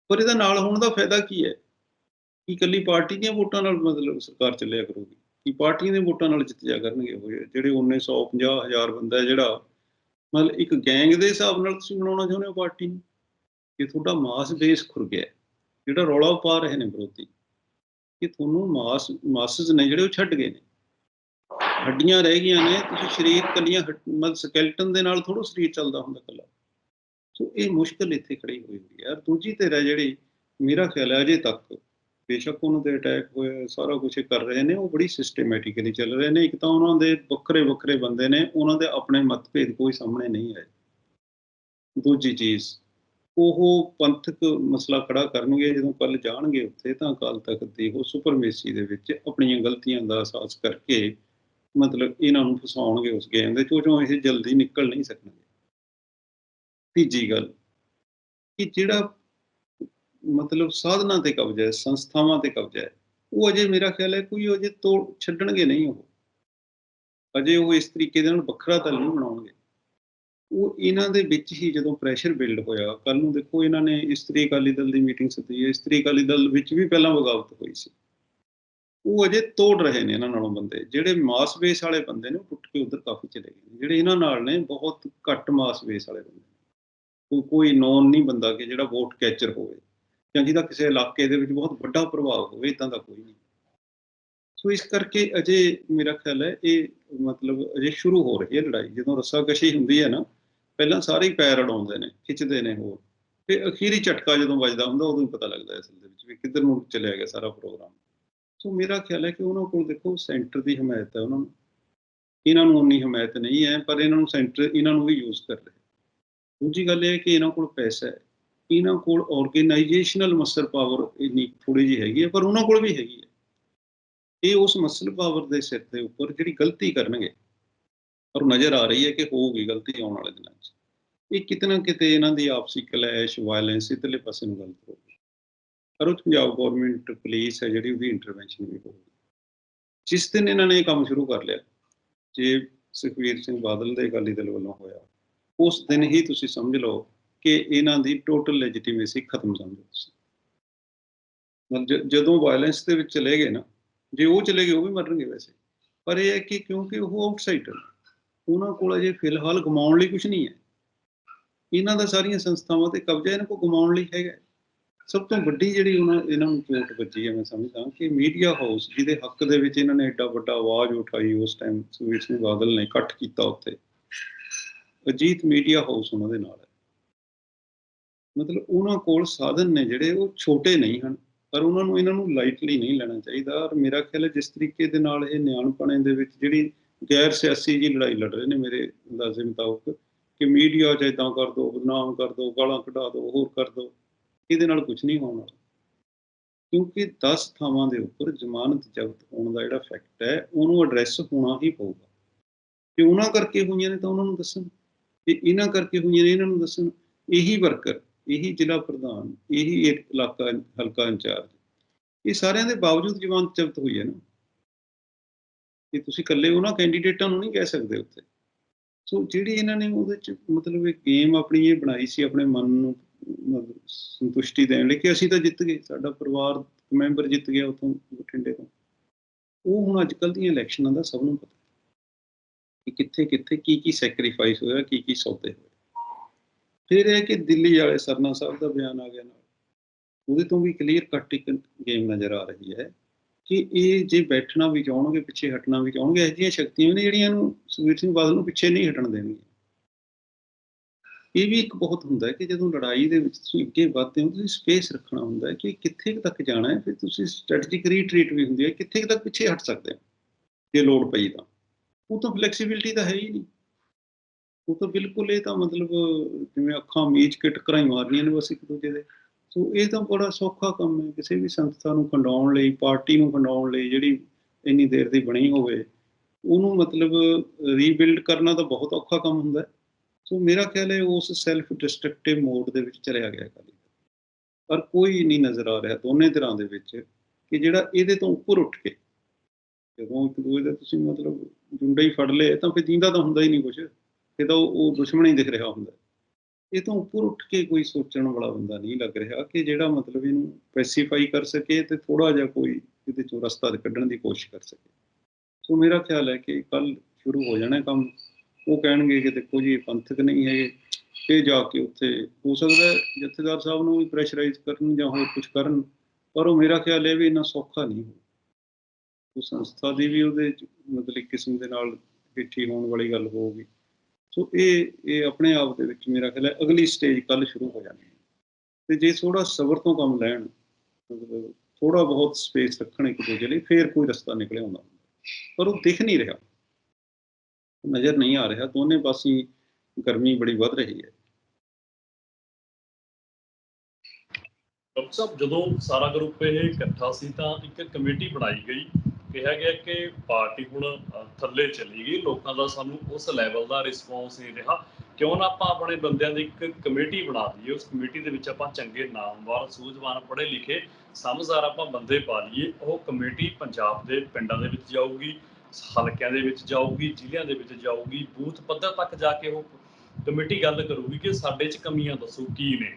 ਪਰ ਇਹਦਾ ਨਾਲ ਹੋਣ ਦਾ ਫਾਇਦਾ ਕੀ ਹੈ? ਕਿ ਇਕੱਲੀ ਪਾਰਟੀ ਦੀਆਂ ਵੋਟਾਂ ਨਾਲ ਮਤਲਬ ਸਰਕਾਰ ਚੱਲਿਆ ਕਰੂਗੀ? ਕਿ ਪਾਰਟੀਆਂ ਦੇ ਵੋਟਾਂ ਨਾਲ ਜਿੱਤ ਜਾ ਕਰਨਗੇ ਉਹ ਜਿਹੜੇ 1950 ਹਜ਼ਾਰ ਬੰਦਾ ਜਿਹੜਾ ਮਤਲਬ ਇੱਕ ਗੈਂਗ ਦੇ ਹਿਸਾਬ ਨਾਲ ਤੁਸੀਂ ਬਣਾਉਣਾ ਚਾਹੁੰਦੇ ਹੋ ਪਾਰਟੀ ਨੂੰ? ਕਿ ਤੁਹਾਡਾ ਮਾਸ ਬੇਸ ਖੁਰ ਗਿਆ ਜਿਹੜਾ ਰੌਲਾ ਪਾ ਰਹੇ ਨੇ ਵਿਰੋਧੀ, ਕਿ ਤੁਹਾਨੂੰ ਮਾਸ ਮਾਸਸ ਨੇ ਜਿਹੜੇ ਉਹ ਛੱਡ ਗਏ ਨੇ। ਹੱਡੀਆਂ ਰਹਿ ਗਈਆਂ ਨੇ, ਤੁਸੀਂ ਸਰੀਰ ਕੱਲੀਆਂ ਮਤਲਬ ਸਕੈਲਟਨ ਦੇ ਨਾਲ ਥੋੜਾ ਸਰੀਰ ਚੱਲਦਾ ਹੁੰਦਾ ਕੱਲਾ ਸੋ ਇਹ ਮੁਸ਼ਕਲ ਇੱਥੇ ਖੜੀ ਹੋਈ ਹੋਈ ਹੈ। ਦੂਜੀ ਧਿਰ ਹੈ ਜਿਹੜੀ, ਮੇਰਾ ਖਿਆਲ ਹੈ ਅਜੇ ਤੱਕ ਬੇਸ਼ੱਕ ਉਹਨਾਂ ਦੇ ਅਟੈਕ ਹੋਏ ਸਾਰਾ ਕੁਝ ਕਰ ਰਹੇ ਨੇ, ਉਹ ਬੜੀ ਸਿਸਟੇਮੈਟਿਕਲੀ ਚੱਲ ਰਹੇ ਨੇ। ਇੱਕ ਤਾਂ ਉਹਨਾਂ ਦੇ ਵੱਖਰੇ ਵੱਖਰੇ ਬੰਦੇ ਨੇ, ਉਹਨਾਂ ਦੇ ਆਪਣੇ ਮਤਭੇਦ ਕੋਈ ਸਾਹਮਣੇ ਨਹੀਂ ਆਏ। ਦੂਜੀ ਚੀਜ਼, ਉਹ ਪੰਥਕ ਮਸਲਾ ਖੜਾ ਕਰਨਗੇ, ਜਦੋਂ ਕੱਲ ਜਾਣਗੇ ਉੱਥੇ, ਤਾਂ ਅਕਾਲ ਤਖਤ ਦੀ ਉਹ ਸੁਪਰਮੇਸੀ ਦੇ ਵਿੱਚ ਆਪਣੀਆਂ ਗਲਤੀਆਂ ਦਾ ਅਹਿਸਾਸ ਕਰਕੇ ਮਤਲਬ ਇਹਨਾਂ ਨੂੰ ਫਸਾਉਣਗੇ ਉਸ ਗੇਮ ਦੇ ਚੋਂ ਇਹ ਜਲਦੀ ਨਿਕਲ ਨਹੀਂ ਸਕਣਗੇ। ਤੀਜੀ ਗੱਲ, ਕਿ ਜਿਹੜਾ ਮਤਲਬ ਸਾਧਨਾ ਤੇ ਕਬਜ਼ਾ ਹੈ, ਸੰਸਥਾਵਾਂ ਤੇ ਕਬਜ਼ਾ ਹੈ। ਉਹ ਅਜੇ ਮੇਰਾ ਖਿਆਲ ਹੈ ਕੋਈ ਅਜੇ ਤੋੜ ਛੱਡਣਗੇ ਨਹੀਂ ਉਹ। ਅਜੇ ਉਹ ਇਸ ਤਰੀਕੇ ਦੇ ਨਾਲ ਵੱਖਰਾ ਦਲ ਨਹੀਂ ਬਣਾਉਣਗੇ। ਉਹ ਇਹਨਾਂ ਦੇ ਵਿੱਚ ਹੀ ਜਦੋਂ ਪ੍ਰੈਸ਼ਰ ਬਿਲਡ ਹੋਇਆ ਕੱਲ ਨੂੰ ਦੇਖੋ ਇਹਨਾਂ ਨੇ ਇਸਤਰੀ ਅਕਾਲੀ ਦਲ ਦੀ ਮੀਟਿੰਗ ਸੱਦੀ ਹੈ ਇਸਤਰੀ ਅਕਾਲੀ ਦਲ ਵਿੱਚ ਵੀ ਪਹਿਲਾਂ ਬਗਾਵਤ ਹੋਈ ਸੀ। ਉਹ ਅਜੇ ਤੋੜ ਰਹੇ ਨੇ ਇਹਨਾਂ ਨਾਲੋਂ ਬੰਦੇ। ਜਿਹੜੇ ਮਾਸ ਬੇਸ ਵਾਲੇ ਬੰਦੇ ਨੇ ਉਹ ਟੁੱਟ ਕੇ ਉਧਰ ਕਾਫੀ ਚਲੇ ਗਏ ਨੇ। ਜਿਹੜੇ ਇਹਨਾਂ ਨਾਲ ਨੇ, ਬਹੁਤ ਘੱਟ ਮਾਸ ਬੇਸ ਵਾਲੇ ਬੰਦੇ ਨੇ। ਕੋਈ ਕੋਈ ਨੋਨ ਨਹੀਂ ਬੰਦਾ ਕਿ ਜਿਹੜਾ ਵੋਟ ਕੈਚਰ ਹੋਵੇ। ਜਾਂ ਜਿਹਦਾ ਕਿਸੇ ਇਲਾਕੇ ਦੇ ਵਿੱਚ ਬਹੁਤ ਵੱਡਾ ਪ੍ਰਭਾਵ ਹੋਵੇ ਇਦਾਂ ਦਾ ਕੋਈ ਨਹੀਂ। ਸੋ ਇਸ ਕਰਕੇ ਅਜੇ ਮੇਰਾ ਖਿਆਲ ਹੈ, ਇਹ ਮਤਲਬ ਅਜੇ ਸ਼ੁਰੂ ਹੋ ਰਹੀ ਹੈ ਲੜਾਈ। ਜਦੋਂ ਰੱਸਾਕਸ਼ੀ ਹੁੰਦੀ ਹੈ ਨਾ, ਪਹਿਲਾਂ ਸਾਰੇ ਹੀ ਪੈਰ ਅੜਾਉਂਦੇ ਨੇ, ਖਿੱਚਦੇ ਨੇ ਹੋਰ। ਤੇ ਅਖੀਰੀ ਝਟਕਾ ਜਦੋਂ ਵੱਜਦਾ ਹੁੰਦਾ, ਉਦੋਂ ਹੀ ਪਤਾ ਲੱਗਦਾ ਅਸਲ ਦੇ ਵਿੱਚ ਵੀ ਕਿੱਧਰ ਨੂੰ ਚੱਲਿਆ ਗਿਆ ਸਾਰਾ ਪ੍ਰੋਗਰਾਮ। ਸੋ ਮੇਰਾ ਖਿਆਲ ਹੈ ਕਿ ਉਹਨਾਂ ਕੋਲ ਦੇਖੋ, ਸੈਂਟਰ ਦੀ ਹਮਾਇਤ ਹੈ ਉਹਨਾਂ ਨੂੰ। ਇਹਨਾਂ ਨੂੰ ਉਨੀ ਹਮਾਇਤ ਨਹੀਂ ਹੈ, ਪਰ ਇਹਨਾਂ ਨੂੰ ਸੈਂਟਰ, ਇਹਨਾਂ ਨੂੰ ਵੀ ਯੂਜ਼ ਕਰ ਰਿਹਾ। ਦੂਜੀ ਗੱਲ ਇਹ ਹੈ ਕਿ ਇਹਨਾਂ ਕੋਲ ਪੈਸਾ ਹੈ। ਇਹਨਾਂ ਕੋਲ ਆਰਗੇਨਾਈਜੇਸ਼ਨਲ ਮਸਲ ਪਾਵਰ ਇੰਨੀ ਥੋੜੀ ਜਿਹੀ ਹੈਗੀ ਹੈ, ਪਰ ਉਹਨਾਂ ਕੋਲ ਵੀ ਹੈਗੀ ਹੈ। ਇਹ ਉਸ ਮਸਲ ਪਾਵਰ ਦੇ ਸਿਰ ਦੇ ਉੱਪਰ ਜਿਹੜੀ ਗਲਤੀ ਕਰਨਗੇ ਔਰ ਨਜ਼ਰ ਆ ਰਹੀ ਹੈ ਕਿ ਹੋਊਗੀ ਗਲਤੀ ਆਉਣ ਵਾਲੇ ਦਿਨਾਂ 'ਚ ਇਹ ਕਿਤੇ ਨਾ ਕਿਤੇ ਇਹਨਾਂ ਦੀ ਆਪਸੀ ਕਲੈਸ਼ ਵਾਇਲੈਂਸ ਇਤਲੇ ਪਾਸੇ ਨੂੰ ਗਲਤ ਹੋਊਗੀ ਪਰ ਉਹ ਪੰਜਾਬ ਗਵਰਨਮੈਂਟ ਪੁਲਿਸ ਹੈ ਜਿਹੜੀ ਉਹਦੀ ਇੰਟਰਵੈਂਸ਼ਨ ਵੀ ਹੋਊਗੀ। ਜਿਸ ਦਿਨ ਇਹਨਾਂ ਨੇ ਇਹ ਕੰਮ ਸ਼ੁਰੂ ਕਰ ਲਿਆ, ਜੇ ਸੁਖਵੀਰ ਸਿੰਘ ਬਾਦਲ ਦੇ ਅਕਾਲੀ ਦਲ ਵੱਲੋਂ ਹੋਇਆ, ਉਸ ਦਿਨ ਹੀ ਤੁਸੀਂ ਸਮਝ ਲਓ ਕਿ ਇਹਨਾਂ ਦੀ ਟੋਟਲ ਲੈਜੀਟੀਮੇਸੀ ਖਤਮ ਸਮਝੋ ਤੁਸੀਂ। ਜਦੋਂ ਵਾਇਲੈਂਸ ਦੇ ਵਿੱਚ ਚਲੇ ਗਏ ਨਾ, ਜੇ ਉਹ ਚਲੇ ਗਏ, ਉਹ ਵੀ ਮਰਨਗੇ ਵੈਸੇ। ਪਰ ਇਹ ਹੈ ਕਿ ਕਿਉਂਕਿ ਉਹ ਆਊਟਸਾਈਡਰ ਉਹਨਾਂ ਕੋਲ ਅਜੇ ਫਿਲਹਾਲ ਗਮਾਉਣ ਲਈ ਕੁਝ ਨਹੀਂ ਹੈ। ਇਹਨਾਂ ਦਾ ਸਾਰੀਆਂ ਸੰਸਥਾਵਾਂ ਤੇ ਕਬਜ਼ਾ ਇਹਨਾਂ ਕੋਲ ਗਮਾਉਣ ਲਈ ਹੈਗਾ। ਸਭ ਤੋਂ ਵੱਡੀ ਜਿਹੜੀ ਉਹਨਾਂ, ਇਹਨਾਂ ਨੂੰ ਚੋਟ ਵੱਜੀ ਹੈ, ਮੈਂ ਸਮਝਦਾ ਕਿ ਮੀਡੀਆ ਹਾਊਸ ਜਿਹਦੇ ਹੱਕ ਦੇ ਵਿੱਚ ਇਹਨਾਂ ਨੇ ਐਡਾ ਵੱਡਾ ਆਵਾਜ਼ ਉਠਾਈ ਉਸ ਟਾਈਮ ਸੁਖਬੀਰ ਸਿੰਘ ਬਾਦਲ ਨੇ ਇਕੱਠ ਕੀਤਾ ਉੱਥੇ। ਅਜੀਤ ਮੀਡੀਆ ਹਾਊਸ ਉਹਨਾਂ ਦੇ ਨਾਲ ਹੈ। ਮਤਲਬ ਉਹਨਾਂ ਕੋਲ ਸਾਧਨ ਨੇ ਜਿਹੜੇ ਉਹ ਛੋਟੇ ਨਹੀਂ ਹਨ, ਪਰ ਉਹਨਾਂ ਨੂੰ ਇਹਨਾਂ ਨੂੰ ਲਾਈਟਲੀ ਨਹੀਂ ਲੈਣਾ ਚਾਹੀਦਾ। ਔਰ ਮੇਰਾ ਖਿਆਲ ਹੈ ਜਿਸ ਤਰੀਕੇ ਦੇ ਨਾਲ ਇਹ ਨਿਆਣਪਣੇ ਦੇ ਵਿੱਚ ਜਿਹੜੀ ਗੈਰ ਸਿਆਸੀ ਜੀ ਲੜਾਈ ਲੜ ਰਹੇ ਨੇ ਮੇਰੇ ਅੰਦਾਜ਼ੇ ਮੁਤਾਬਕ ਕਿ ਮੀਡੀਆ 'ਚ ਇਦਾਂ ਕਰ ਦੋ, ਬਦਨਾਮ ਕਰ ਦੋ, ਗਾਲਾਂ ਕਢਾ ਦੋ, ਹੋਰ ਕਰ ਦੋ, ਇਹਦੇ ਨਾਲ ਕੁਝ ਨਹੀਂ ਹੋਣ ਵਾਲਾ। ਕਿਉਂਕਿ 10 ਥਾਵਾਂ ਦੇ ਉੱਪਰ ਜ਼ਮਾਨਤ ਜ਼ਬਤ ਹੋਣ ਦਾ ਜਿਹੜਾ ਫੈਕਟ ਹੈ, ਉਹਨੂੰ ਐਡਰੈਸ ਹੋਣਾ ਹੀ ਪਊਗਾ। ਕਿ ਉਹਨਾਂ ਕਰਕੇ ਹੋਈਆਂ ਨੇ ਤਾਂ ਉਹਨਾਂ ਨੂੰ ਦੱਸਣ ਤੇ ਇਹਨਾਂ ਕਰਕੇ ਹੋਈਆਂ ਨੇ, ਇਹਨਾਂ ਨੂੰ ਦੱਸਣ। ਇਹੀ ਵਰਕਰ ਇਹੀ ਜ਼ਿਲ੍ਹਾ ਪ੍ਰਧਾਨ, ਇਹੀ ਇੱਕ ਇਲਾਕਾ ਹਲਕਾ ਇੰਚਾਰਜ। ਇਹ ਸਾਰਿਆਂ ਦੇ ਬਾਵਜੂਦ ਜਵਾਨ ਜ਼ਬਤ ਹੋਈ ਹੈ ਨਾ। ਕਿ ਤੁਸੀਂ ਇਕੱਲੇ ਉਹਨਾਂ ਕੈਂਡੀਡੇਟਾਂ ਨੂੰ ਨਹੀਂ ਕਹਿ ਸਕਦੇ ਉੱਥੇ। ਸੋ ਜਿਹੜੀ ਇਹਨਾਂ ਨੇ ਉਹਦੇ ਚ ਮਤਲਬ ਇਹ ਗੇਮ ਆਪਣੀ ਇਹ ਬਣਾਈ ਸੀ, ਆਪਣੇ ਮਨ ਨੂੰ ਮਤਲਬ ਸੰਤੁਸ਼ਟੀ ਦੇਣ ਲਈ ਕਿ ਅਸੀਂ ਤਾਂ ਜਿੱਤ ਗਏ, ਸਾਡਾ ਪਰਿਵਾਰ ਮੈਂਬਰ ਜਿੱਤ ਗਿਆ ਉਥੋਂ ਬਠਿੰਡੇ ਤੋਂ। ਉਹ ਹੁਣ ਅੱਜ ਕੱਲ੍ਹ ਦੀਆਂ ਇਲੈਕਸ਼ਨਾਂ ਦਾ ਸਭ ਨੂੰ ਪਤਾ। ਕਿ ਕਿੱਥੇ ਕਿੱਥੇ ਕੀ ਕੀ ਸੈਕਰੀਫਾਈਸ ਹੋਇਆ ਕੀ ਕੀ ਸੌਦੇ ਹੋਏ। ਫਿਰ ਇਹ ਕਿ ਦਿੱਲੀ ਵਾਲੇ ਸਰਨਾ ਸਾਹਿਬ ਦਾ ਬਿਆਨ ਆ ਗਿਆ ਨਾਲ। ਉਹਦੇ ਤੋਂ ਵੀ ਕਲੀਅਰ ਕੱਟ ਇੱਕ ਗੇਮ ਨਜ਼ਰ ਆ ਰਹੀ ਹੈ ਕਿ ਇਹ ਜੇ ਬੈਠਣਾ ਵੀ ਚਾਹਣਗੇ, ਪਿੱਛੇ ਹਟਣਾ ਵੀ ਚਾਹਣਗੇ, ਇਹ ਜਿਹੀਆਂ ਸ਼ਕਤੀਆਂ ਨੇ ਜਿਹੜੀਆਂ ਨੂੰ ਸੁਖਬੀਰ ਸਿੰਘ ਬਾਦਲ ਨੂੰ ਪਿੱਛੇ ਨਹੀਂ ਹਟਣ ਦੇਣਗੀਆਂ। ਇਹ ਵੀ ਇੱਕ ਬਹੁਤ ਹੁੰਦਾ ਹੈ ਕਿ ਜਦੋਂ ਲੜਾਈ ਦੇ ਵਿੱਚ ਤੁਸੀਂ ਅੱਗੇ ਵਧਦੇ ਹੋ, ਤੁਸੀਂ ਸਪੇਸ ਰੱਖਣਾ ਹੁੰਦਾ ਹੈ ਕਿ ਕਿੱਥੇ ਕੁ ਤੱਕ ਜਾਣਾ ਹੈ, ਫਿਰ ਤੁਸੀਂ ਸਟ੍ਰੈਟਜਿਕ ਰੀਟਰੀਟ ਵੀ ਹੁੰਦੀ ਹੈ, ਕਿੱਥੇ ਕੁ ਤੱਕ ਪਿੱਛੇ ਹਟ ਸਕਦੇ ਹੋ, ਜੇ ਲੋੜ ਪਈ ਤਾਂ। ਉਹ ਤਾਂ ਫਲੈਕਸੀਬਿਲਟੀ ਤਾਂ ਹੈ ਹੀ ਨਹੀਂ। ਉਹ ਤਾਂ ਬਿਲਕੁਲ ਇਹ ਤਾਂ ਮਤਲਬ ਜਿਵੇਂ ਅੱਖਾਂ ਮੀਚ ਕੇ ਟਕਰਾਈ ਮਾਰਨੀਆਂ ਨੇ ਬਸ ਇੱਕ ਦੂਜੇ ਦੇ। ਸੋ ਇਹ ਤਾਂ ਬੜਾ ਸੌਖਾ ਕੰਮ ਹੈ, ਕਿਸੇ ਵੀ ਸੰਸਥਾ ਨੂੰ ਖੰਡਾਉਣ ਲਈ, ਪਾਰਟੀ ਨੂੰ ਖੰਡਾਉਣ ਲਈ ਜਿਹੜੀ ਇੰਨੀ ਦੇਰ ਦੀ ਬਣੀ ਹੋਵੇ, ਉਹਨੂੰ ਮਤਲਬ ਰੀਬਿਲਡ ਕਰਨਾ ਤਾਂ ਬਹੁਤ ਔਖਾ ਕੰਮ ਹੁੰਦਾ ਹੈ। ਸੋ ਮੇਰਾ ਖਿਆਲ ਹੈ ਉਸ ਸੈਲਫ ਡਿਸਟਰਕਟਿਵ ਮੋਡ ਦੇ ਵਿੱਚ ਚਲਿਆ ਗਿਆ ਅਕਾਲੀ ਦਲ। ਪਰ ਕੋਈ ਨਹੀਂ ਨਜ਼ਰ ਆ ਰਿਹਾ ਦੋਨੇ ਧਿਰਾਂ ਦੇ ਵਿੱਚ ਕਿ ਜਿਹੜਾ ਇਹਦੇ ਤੋਂ ਉੱਪਰ ਉੱਠ ਕੇ, ਜਦੋਂ ਇੱਕ ਦੂਜੇ ਦਾ ਤੁਸੀਂ ਮਤਲਬ ਜੁੰਡੇ ਹੀ ਫੜ ਲਏ, ਤਾਂ ਫਿਰ ਦੀਂਦਾ ਤਾਂ ਹੁੰਦਾ ਹੀ ਨਹੀਂ ਕੁਝ ਇਹ ਤਾਂ ਉਹ ਉਹ ਦੁਸ਼ਮਣ ਹੀ ਦਿਖ ਰਿਹਾ ਹੁੰਦਾ ਇਹ ਤੋਂ ਉੱਪਰ ਉੱਠ ਕੇ ਕੋਈ ਸੋਚਣ ਵਾਲਾ ਬੰਦਾ ਨਹੀਂ ਲੱਗ ਰਿਹਾ ਕਿ ਜਿਹੜਾ ਮਤਲਬ ਇਹਨੂੰ ਪੈਸੀਫਾਈ ਕਰ ਸਕੇ ਤੇ ਥੋੜਾ ਜਿਹਾ ਕੋਈ ਇਹਦੇ ਚੋਂ ਰਸਤਾ ਕੱਢਣ ਦੀ ਕੋਸ਼ਿਸ਼ ਕਰ ਸਕੇ। ਸੋ ਮੇਰਾ ਖਿਆਲ ਹੈ ਕਿ ਕੱਲ ਸ਼ੁਰੂ ਹੋ ਜਾਣਾ ਕੰਮ। ਉਹ ਕਹਿਣਗੇ ਕਿ ਦੇਖੋ ਜੀ ਪੰਥਕ ਨਹੀਂ ਹੈਗੇ। ਇਹ ਜਾ ਕੇ ਉੱਥੇ ਹੋ ਸਕਦਾ ਜਥੇਦਾਰ ਸਾਹਿਬ ਨੂੰ ਵੀ ਪ੍ਰੈਸ਼ਰਾਈਜ਼ ਕਰਨ ਜਾਂ ਹੋਰ ਕੁਝ ਕਰਨ, ਪਰ ਉਹ ਮੇਰਾ ਖਿਆਲ ਹੈ ਵੀ ਇੰਨਾ ਸੌਖਾ ਨਹੀਂ ਹੋ ਉਹ ਸੰਸਥਾ ਦੀ ਵੀ ਉਹਦੇ 'ਚ ਮਤਲਬ ਇੱਕ ਕਿਸਮ ਦੇ ਨਾਲ ਇਕੱਠੀ ਹੋਣ ਵਾਲੀ ਗੱਲ ਹੋਊਗੀ। ਸੋ ਇਹ ਇਹ ਆਪਣੇ ਆਪ ਦੇ ਵਿੱਚ ਮੇਰਾ ਖਿਆਲ ਹੈ ਅਗਲੀ ਸਟੇਜ ਕੱਲ ਸ਼ੁਰੂ ਹੋ ਜਾਣੀ ਹੈ। ਤੇ ਜੇ ਥੋੜਾ ਸਬਰ ਤੋਂ ਕੰਮ ਲੈਣ, ਮਤਲਬ ਥੋੜਾ ਬਹੁਤ ਸਪੇਸ ਰੱਖਣ ਇੱਕ ਦੂਜੇ ਲਈ, ਫੇਰ ਕੋਈ ਰਸਤਾ ਨਿਕਲੇ ਆਉਂਦਾ ਪਰ ਉਹ ਦਿਖ ਨਹੀਂ ਰਿਹਾ। ਨਜ਼ਰ ਨਹੀਂ ਆ ਰਿਹਾ। ਦੋਨੇ ਪਾਸੇ ਗਰਮੀ ਬੜੀ ਵੱਧ ਰਹੀ ਹੈ। ਡਾਕਟਰ ਸਾਹਿਬ, ਜਦੋਂ ਸਾਰਾ ਗਰੁੱਪ ਇਹ ਇਕੱਠਾ ਸੀ ਤਾਂ ਇੱਕ ਕਮੇਟੀ ਬਣਾਈ ਗਈ। ਕਿਹਾ ਗਿਆ ਕਿ ਪਾਰਟੀ ਹੁਣ ਥੱਲੇ ਚਲੀ ਗਈ। ਲੋਕਾਂ ਦਾ ਸਾਨੂੰ ਉਸ ਲੈਵਲ ਦਾ ਰਿਸਪੌਂਸ ਨਹੀਂ ਰਿਹਾ। ਕਿਉਂ ਨਾ ਆਪਾਂ ਆਪਣੇ ਬੰਦਿਆਂ ਦੀ ਇੱਕ ਕਮੇਟੀ ਬਣਾ ਦਈਏ। ਉਸ ਕਮੇਟੀ ਦੇ ਵਿੱਚ ਆਪਾਂ ਚੰਗੇ ਨਾਮਵਰ, ਸੂਝਵਾਨ, ਪੜ੍ਹੇ ਲਿਖੇ, ਸਮਝਦਾਰ ਆਪਾਂ ਬੰਦੇ ਪਾ ਲਈਏ। ਉਹ ਕਮੇਟੀ ਪੰਜਾਬ ਦੇ ਪਿੰਡਾਂ ਦੇ ਵਿੱਚ ਜਾਊਗੀ, ਹਲਕਿਆਂ ਦੇ ਵਿੱਚ ਜਾਊਗੀ, ਜ਼ਿਲ੍ਹਿਆਂ ਦੇ ਵਿੱਚ ਜਾਊਗੀ, ਬੂਥ ਪੱਧਰ ਤੱਕ ਜਾ ਕੇ ਉਹ ਕਮੇਟੀ ਗੱਲ ਕਰੂਗੀ ਕਿ ਸਾਡੇ 'ਚ ਕਮੀਆਂ ਦੱਸੋ ਕੀ ਨੇ।